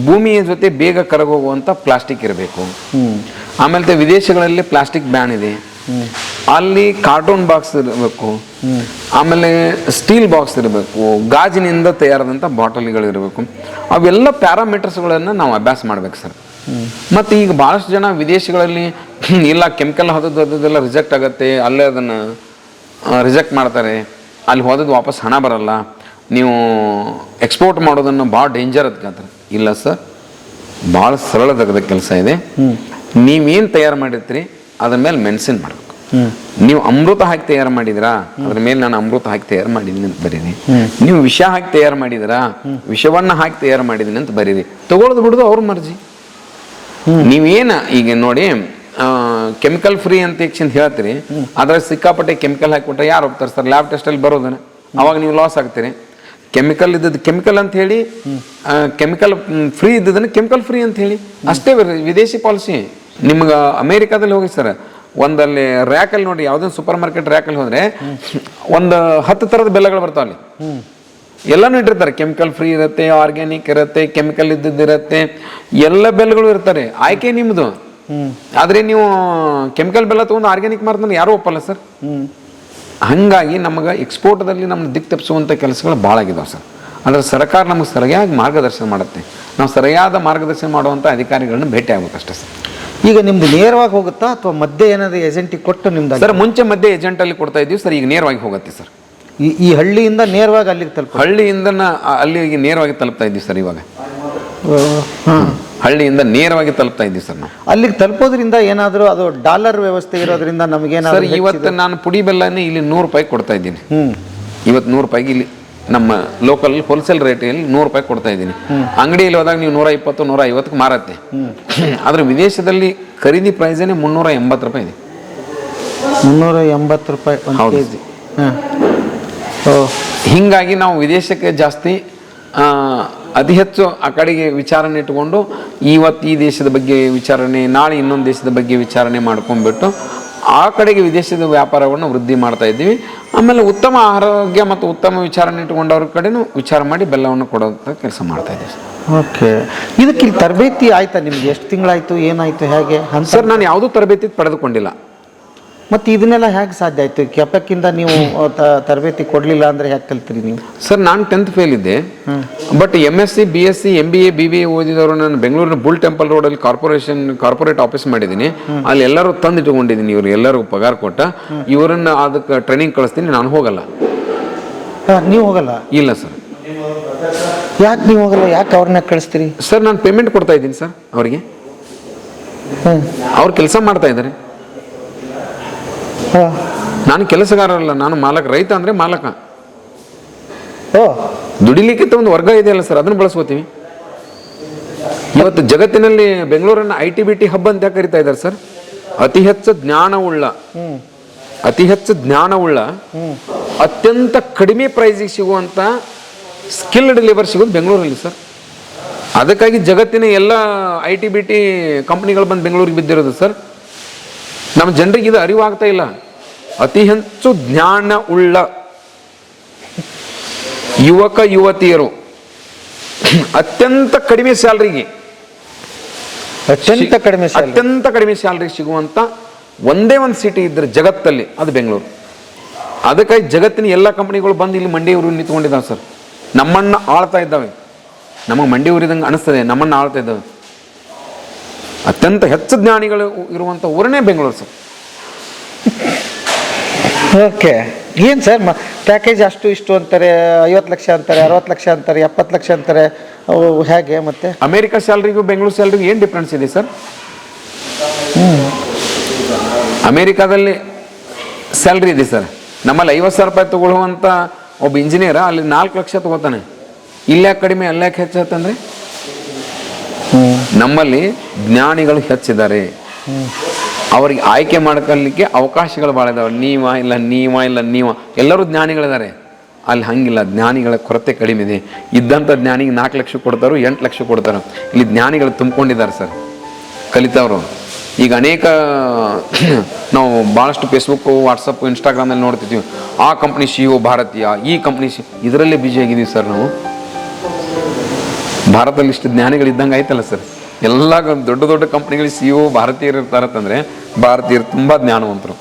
ಭೂಮಿಯ ಜೊತೆ ಬೇಗ ಕರಗೋಗುವಂಥ ಪ್ಲಾಸ್ಟಿಕ್ ಇರಬೇಕು. ಆಮೇಲೆ ವಿದೇಶಗಳಲ್ಲಿ ಪ್ಲಾಸ್ಟಿಕ್ ಬ್ಯಾನ್ ಇದೆ. ಅಲ್ಲಿ ಕಾರ್ಟೂನ್ ಬಾಕ್ಸ್ ಇರಬೇಕು. ಆಮೇಲೆ ಸ್ಟೀಲ್ ಬಾಕ್ಸ್ ಇರಬೇಕು. ಗಾಜಿನಿಂದ ತಯಾರಾದಂಥ ಬಾಟಲ್ಗಳು ಇರಬೇಕು. ಅವೆಲ್ಲ ಪ್ಯಾರಾಮೀಟರ್ಸ್ಗಳನ್ನು ನಾವು ಅಭ್ಯಾಸ ಮಾಡ್ಬೇಕು ಸರ್. ಮತ್ತು ಈಗ ಭಾಳಷ್ಟು ಜನ ವಿದೇಶಗಳಲ್ಲಿ (laughs) ಇಲ್ಲ ಕೆಮಿಕಲ್ ಹೋದದ್ದು ಅದೆಲ್ಲ ರಿಜೆಕ್ಟ್ ಆಗುತ್ತೆ. ಅಲ್ಲೇ ಅದನ್ನು ರಿಜೆಕ್ಟ್ ಮಾಡ್ತಾರೆ. ಅಲ್ಲಿ ಹೋದದ್ದು ವಾಪಸ್ ಹಣ ಬರಲ್ಲ. ನೀವು ಎಕ್ಸ್ಪೋರ್ಟ್ ಮಾಡೋದನ್ನು ಭಾಳ ಡೇಂಜರ್ ಅಂತ ಇಲ್ಲ ಸರ್. ಭಾಳ ಸರಳದಾಗದ ಕೆಲಸ ಇದೆ. ನೀವೇನು ತಯಾರು ಮಾಡಿರ್ತೀರಿ? ಅದ್ರ ಮೇಲೆ ಮೆನ್ಸಿನ್ ಮಾಡಬೇಕು. ನೀವು ಅಮೃತ ಹಾಕಿ ತಯಾರು ಮಾಡಿದ್ರಾ? ಅದ್ರ ಮೇಲೆ ನಾನು ಅಮೃತ ಹಾಕಿ ತಯಾರು ಮಾಡಿದ್ದೀನಿ ಅಂತ ಬರೀರಿ. ನೀವು ವಿಷ ಹಾಕಿ ತಯಾರು ಮಾಡಿದ್ರಾ? ವಿಷವನ್ನ ಹಾಕಿ ತಯಾರು ಮಾಡಿದ್ದೀನಿ ಅಂತ ಬರೀರಿ. ತಗೊಳ್ಳೋದು ಬಿಡೋದು ಅವ್ರ ಮರ್ಜಿ. ನೀವೇನ ಈಗ ನೋಡಿ ಕೆಮಿಕಲ್ ಫ್ರೀ ಅಂತ ಯಕ್ಷನ್ ಹೇಳ್ತೀರಿ. ಅದ್ರಾಗ ಸಿಕ್ಕಾಪಟ್ಟೆ ಕೆಮಿಕಲ್ ಹಾಕಿಬಿಟ್ರೆ ಯಾರು ಹೋಗ್ತಾರೆ ಸರ್? ಲ್ಯಾಬ್ ಟೆಸ್ಟಲ್ಲಿ ಬರೋದನ್ನ. ಅವಾಗ ನೀವು ಲಾಸ್ ಆಗ್ತೀರಿ. ಕೆಮಿಕಲ್ ಇದ್ದದ್ದು ಕೆಮಿಕಲ್ ಅಂತ ಹೇಳಿ ಕೆಮಿಕಲ್ ಫ್ರೀ ಇದ್ದದನ್ನ ಕೆಮಿಕಲ್ ಫ್ರೀ ಅಂತ ಹೇಳಿ. ಅಷ್ಟೇ ವಿದೇಶಿ ಪಾಲಿಸಿ ನಿಮ್ಗೆ ಅಮೇರಿಕಾದಲ್ಲಿ ಹೋಗಿ ಸರ್ ಒಂದಲ್ಲಿ ರ್ಯಾಕಲ್ಲಿ ನೋಡಿ ಯಾವುದೇ ಸೂಪರ್ ಮಾರ್ಕೆಟ್ ರ್ಯಾಕಲ್ಲಿ ಹೋದರೆ, ಒಂದು ಹತ್ತು ಥರದ ಬೆಲ್ಲಗಳು ಬರ್ತಾವೆ ಅಲ್ಲಿ. ಎಲ್ಲಾನು ಇಟ್ಟಿರ್ತಾರೆ. ಕೆಮಿಕಲ್ ಫ್ರೀ ಇರುತ್ತೆ ಆರ್ಗ್ಯಾನಿಕ್ ಇರುತ್ತೆ ಕೆಮಿಕಲ್ ಇದ್ದದ್ದು ಇರುತ್ತೆ, ಎಲ್ಲ ಬೆಲ್ಲಗಳು ಇರ್ತಾರೆ. ಆಯ್ಕೆ ನಿಮ್ಮದು ಆದ್ರೆ ನೀವು ಕೆಮಿಕಲ್ ಬೆಲ್ಲ ತಗೊಂಡು ಆರ್ಗ್ಯಾನಿಕ್ ಮಾರ್ತಾನೆ ಯಾರೂ ಒಪ್ಪಲ್ಲ ಸರ್. ಹಂಗಾಗಿ ನಮಗೆ ಎಕ್ಸ್ಪೋರ್ಟ್ದಲ್ಲಿ ನಮ್ಮ ದಿಕ್ ತಪ್ಪಿಸುವಂಥ ಕೆಲಸಗಳು ಭಾಳ ಆಗಿದಾವೆ ಸರ್. ಅಂದ್ರೆ ಸರ್ಕಾರ ನಮಗೆ ಸರಿಯಾಗಿ ಮಾರ್ಗದರ್ಶನ ಮಾಡುತ್ತೆ. ನಾವು ಸರಿಯಾದ ಮಾರ್ಗದರ್ಶನ ಮಾಡುವಂಥ ಅಧಿಕಾರಿಗಳನ್ನ ಭೇಟಿ ಆಗ್ಬೇಕಷ್ಟೇ ಸರ್. ಈಗ ನಿಮ್ದು ನೇರವಾಗಿ ಹೋಗುತ್ತಾ ಅಥವಾ ಮಧ್ಯೆ ಏನಾದ್ರು ಏಜೆಂಟಿಗೆ ಕೊಟ್ಟು ನಿಮ್ದು ಸರ್ ಮುಂಚೆ ಮಧ್ಯೆ ಏಜೆಂಟಲ್ಲಿ ಕೊಡ್ತಾ ಇದ್ದೀವಿ ಸರ್ ಈಗ ನೇರವಾಗಿ ಹೋಗುತ್ತೆ ಸರ್. ಈ ಈ ಹಳ್ಳಿಯಿಂದ ನೇರವಾಗಿ ಅಲ್ಲಿಗೆ ತಲುಪ ಹಳ್ಳಿಯಿಂದ ಅಲ್ಲಿಗೆ ನೇರವಾಗಿ ತಲುಪ್ತಾ ಇದ್ದೀವಿ ಸರ್ ಇವಾಗ. ಹಾಂ. ಹಳ್ಳಿಯಿಂದ ನೇರವಾಗಿ ತಲುಪ್ತಾ ಇದ್ದೀವಿ ಸರ್ ನಾವು. ಅಲ್ಲಿಗೆ ತಲುಪೋದ್ರಿಂದ ಏನಾದರೂ ಅದು ಡಾಲರ್ ವ್ಯವಸ್ಥೆ ಇರೋದ್ರಿಂದ ಸರ್ ಇವತ್ತು ನಾನು ಪುಡಿ ಬೆಲ್ಲನೇ ಇಲ್ಲಿ ನೂರು ರೂಪಾಯಿ ಕೊಡ್ತಾ ಇದ್ದೀನಿ. ಹ್ಞೂ ಇವತ್ತು ನೂರು ರೂಪಾಯಿಗೆ ಇಲ್ಲಿ ನಮ್ಮ ಲೋಕಲ್ ಹೋಲ್ಸೇಲ್ ರೇಟಲ್ಲಿ ನೂರು ರೂಪಾಯಿ ಕೊಡ್ತಾ ಇದ್ದೀನಿ. ಅಂಗಡಿಯಲ್ಲಿ ಹೋದಾಗ ನೀವು ನೂರ ಇಪ್ಪತ್ತು ನೂರ ಐವತ್ತಕ್ಕೆ ಮಾರತ್ತೆ. (clears throat) ಆದ್ರೆ ವಿದೇಶದಲ್ಲಿ ಖರೀದಿ ಪ್ರೈಸೇನೆ ಮುನ್ನೂರ ಎಂಬತ್ತು ರೂಪಾಯಿ ಇದೆ. ಮುನ್ನೂರ ಎಂಬತ್ತು ರೂಪಾಯಿ ಹೌದು. ಹಿಂಗಾಗಿ ನಾವು ವಿದೇಶಕ್ಕೆ ಜಾಸ್ತಿ ಅತಿ ಹೆಚ್ಚು ಆ ಕಡೆಗೆ ವಿಚಾರಣೆ ಇಟ್ಟುಕೊಂಡು ಇವತ್ತು ಈ ದೇಶದ ಬಗ್ಗೆ ವಿಚಾರಣೆ ನಾಳೆ ಇನ್ನೊಂದು ದೇಶದ ಬಗ್ಗೆ ವಿಚಾರಣೆ ಮಾಡ್ಕೊಂಡ್ಬಿಟ್ಟು ಆ ಕಡೆಗೆ ವಿದೇಶದ ವ್ಯಾಪಾರವನ್ನು ವೃದ್ಧಿ ಮಾಡ್ತಾ ಇದ್ದೀವಿ. ಆಮೇಲೆ ಉತ್ತಮ ಆರೋಗ್ಯ ಮತ್ತು ಉತ್ತಮ ವಿಚಾರಣೆ ಇಟ್ಟುಕೊಂಡವ್ರ ಕಡೆನೂ ವಿಚಾರ ಮಾಡಿ ಬೆಲ್ಲವನ್ನು ಕೊಡುವಂಥ ಕೆಲಸ ಮಾಡ್ತಾ ಇದ್ದೀವಿ. ಓಕೆ. ಇದಕ್ಕೆ ತರಬೇತಿ ಆಯ್ತಾ ನಿಮ್ಗೆ? ಎಷ್ಟು ತಿಂಗಳಾಯ್ತು? ಏನಾಯ್ತು? ಹೇಗೆ? ಸರ್ ನಾನು ಯಾವುದೂ ತರಬೇತಿ ಪಡೆದುಕೊಂಡಿಲ್ಲ. ಮತ್ತೆ ಇದನ್ನೆಲ್ಲ ಹೇಗೆ ಸಾಧ್ಯ ಆಯ್ತು? ಕೆಪಕ್ಕಿಂದ ನೀವು ತರಬೇತಿ ಕೊಡಲಿಲ್ಲ ಅಂದರೆ ಹೇಗೆ ಕಲ್ತ್ರಿ ನೀವು? ಸರ್ ನಾನು ಟೆಂತ್ ಫೇಲ್ ಇದ್ದೆ. But M S C B S C M B A B B A ಓದಿದವರು ನಾನು ಬೆಂಗಳೂರಿನ ಬುಲ್ ಟೆಂಪಲ್ ರೋಡಲ್ಲಿ ಕಾರ್ಪೊರೇಷನ್ ಕಾರ್ಪೊರೇಟ್ ಆಫೀಸ್ ಮಾಡಿದ್ದೀನಿ. ಅಲ್ಲಿ ಎಲ್ಲರೂ ತಂದು ಇಟ್ಕೊಂಡಿದ್ದೀನಿ ಇವರು ಎಲ್ಲರಿಗೂ ಪಗಾರ ಕೊಟ್ಟ. ಇವರನ್ನು ಅದಕ್ಕೆ ಟ್ರೈನಿಂಗ್ ಕಳಿಸ್ತೀನಿ ನಾನು ಹೋಗಲ್ಲ. ನೀವು ಹೋಗಲ್ಲ? ಇಲ್ಲ ಸರ್. ಯಾಕೆ ನೀವು ಹೋಗಲ್ಲ? ಯಾಕೆ ಅವ್ರನ್ನ ಕಳಿಸ್ತೀರಿ? ಸರ್ ನಾನು ಪೇಮೆಂಟ್ ಕೊಡ್ತಾ ಇದ್ದೀನಿ ಸರ್ ಅವರಿಗೆ. ಅವ್ರು ಕೆಲಸ ಮಾಡ್ತಾ ಇದ್ದಾರೆ. ನಾನು ಕೆಲಸಗಾರ ಅಲ್ಲ ನಾನು ಮಾಲಕ ರೈತ ಅಂದರೆ ಮಾಲಕ. ಓ ದುಡಿಲಿಕ್ಕಿಂತ ಒಂದು ವರ್ಗ ಇದೆಯಲ್ಲ ಸರ್ ಅದನ್ನು ಬಳಸ್ಕೋತೀವಿ. ಇವತ್ತು ಜಗತ್ತಿನಲ್ಲಿ ಬೆಂಗಳೂರನ್ನ I T B T hub ಅಂತ ಯಾಕೆ ಕರಿತಾ ಇದ್ದಾರೆ ಸರ್? ಅತಿ ಹೆಚ್ಚು ಜ್ಞಾನವುಳ್ಳ ಅತಿ ಹೆಚ್ಚು ಜ್ಞಾನವುಳ್ಳ ಅತ್ಯಂತ ಕಡಿಮೆ ಪ್ರೈಸಿಗೆ ಸಿಗುವಂಥ ಸ್ಕಿಲ್ಡ್ ಡೆಲಿವರ್ ಸಿಗೋದು ಬೆಂಗಳೂರಲ್ಲಿ ಸರ್. ಅದಕ್ಕಾಗಿ ಜಗತ್ತಿನ ಎಲ್ಲ ಐ ಟಿ ಬಿ ಟಿ ಕಂಪ್ನಿಗಳು ಬಂದು ಬೆಂಗಳೂರಿಗೆ ಬಿದ್ದಿರೋದು ಸರ್. ನಮ್ಮ ಜನರಿಗೆ ಇದು ಅರಿವಾಗ್ತಾ ಇಲ್ಲ. ಅತಿ ಹೆಚ್ಚು ಜ್ಞಾನ ಉಳ್ಳ ಯುವಕ ಯುವತಿಯರು ಅತ್ಯಂತ ಕಡಿಮೆ ಸ್ಯಾಲ್ರಿಗೆ ಅತ್ಯಂತ ಕಡಿಮೆ ಅತ್ಯಂತ ಕಡಿಮೆ ಸ್ಯಾಲ್ರಿ ಸಿಗುವಂತ ಒಂದೇ ಒಂದು ಸಿಟಿ ಇದ್ರೆ ಜಗತ್ತಲ್ಲಿ ಅದು ಬೆಂಗಳೂರು. ಅದಕ್ಕಾಗಿ ಜಗತ್ತಿನ ಎಲ್ಲ ಕಂಪನಿಗಳು ಬಂದು ಇಲ್ಲಿ ಮಂಡಿ ಊರು ನಿಂತ್ಕೊಂಡಿದ್ದಾವೆ ಸರ್. ನಮ್ಮನ್ನ ಆಳ್ತಾ ಇದ್ದಾವೆ. ನಮಗೆ ಮಂಡಿ ಊರಿದಂಗೆ ಅನಿಸ್ತದೆ ನಮ್ಮನ್ನ ಆಳ್ತಾ ಇದ್ದಾವೆ. ಅತ್ಯಂತ ಹೆಚ್ಚು ಜ್ಞಾನಿಗಳು ಇರುವಂಥ ಊರನೇ ಬೆಂಗಳೂರು ಸರ್. ಓಕೆ. ಏನು ಸರ್ ಮ ಪ್ಯಾಕೇಜ್ ಅಷ್ಟು ಇಷ್ಟು ಅಂತಾರೆ ಐವತ್ತು ಲಕ್ಷ ಅಂತಾರೆ ಅರವತ್ತು ಲಕ್ಷ ಅಂತಾರೆ ಎಪ್ಪತ್ತು ಲಕ್ಷ ಅಂತಾರೆ ಅವು ಹೇಗೆ ಮತ್ತೆ? ಅಮೇರಿಕ ಸ್ಯಾಲ್ರಿಗೂ ಬೆಂಗಳೂರು ಸ್ಯಾಲ್ರಿಗೂ ಏನು ಡಿಫ್ರೆನ್ಸ್ ಇದೆ ಸರ್? ಅಮೇರಿಕಾದಲ್ಲಿ ಸ್ಯಾಲ್ರಿ ಇದೆ ಸರ್. ನಮ್ಮಲ್ಲಿ ಐವತ್ತು ಸಾವಿರ ರೂಪಾಯಿ ತಗೊಳ್ಳುವಂಥ ಒಬ್ಬ ಇಂಜಿನಿಯರ್ ಅಲ್ಲಿ ನಾಲ್ಕು ಲಕ್ಷ ತಗೋತಾನೆ. ಇಲ್ಲ್ಯಾಕೆ ಕಡಿಮೆ ಅಲ್ಲ್ಯಾಕೆ ಹೆಚ್ಚತ್ತಂದ್ರೆ ನಮ್ಮಲ್ಲಿ ಜ್ಞಾನಿಗಳು ಹೆಚ್ಚಿದ್ದಾರೆ. ಅವರಿಗೆ ಆಯ್ಕೆ ಮಾಡ್ಕೊಳ್ಳಿಕ್ಕೆ ಅವಕಾಶಗಳು ಭಾಳ ಇದಾವೆ. ನೀವ ಇಲ್ಲ ನೀವ ಇಲ್ಲ, ನೀವ. ಎಲ್ಲರೂ ಜ್ಞಾನಿಗಳಿದ್ದಾರೆ. ಅಲ್ಲಿ ಹಂಗಿಲ್ಲ. ಜ್ಞಾನಿಗಳ ಕೊರತೆ ಕಡಿಮೆ ಇದೆ. ಇದ್ದಂಥ ಜ್ಞಾನಿಗೆ ನಾಲ್ಕು ಲಕ್ಷ ಕೊಡ್ತಾರೋ, ಎಂಟು ಲಕ್ಷ ಕೊಡ್ತಾರೋ. ಇಲ್ಲಿ ಜ್ಞಾನಿಗಳು ತುಂಬಿಕೊಂಡಿದ್ದಾರೆ ಸರ್. ಕಲಿತವರು ಈಗ ಅನೇಕ (clears throat) ನಾವು ಭಾಳಷ್ಟು ಫೇಸ್ಬುಕ್ಕು ವಾಟ್ಸಪ್ಪು ಇನ್ಸ್ಟಾಗ್ರಾಮಲ್ಲಿ ನೋಡ್ತಿದ್ದೀವಿ. ಆ ಕಂಪ್ನಿ ಸಿ ಒ ಭಾರತೀಯ, ಈ ಕಂಪ್ನಿ ಸಿ ಇದರಲ್ಲೇ ಬ್ಯುಸಿ ಆಗಿದ್ದೀವಿ ಸರ್ ನಾವು. ಭಾರತದಲ್ಲಿ ಇಷ್ಟು ಜ್ಞಾನಿಗಳು ಇದ್ದಂಗೆ ಆಯ್ತಲ್ಲ ಸರ್? ಎಲ್ಲ ದೊಡ್ಡ ದೊಡ್ಡ ಕಂಪ್ನಿಗಳಿಗೆ ಸಿ ಒ ಭಾರತೀಯರು ಇರ್ತಾರಂತಂದ್ರೆ ಭಾರತೀಯರು ತುಂಬ ಜ್ಞಾನವಂತರು.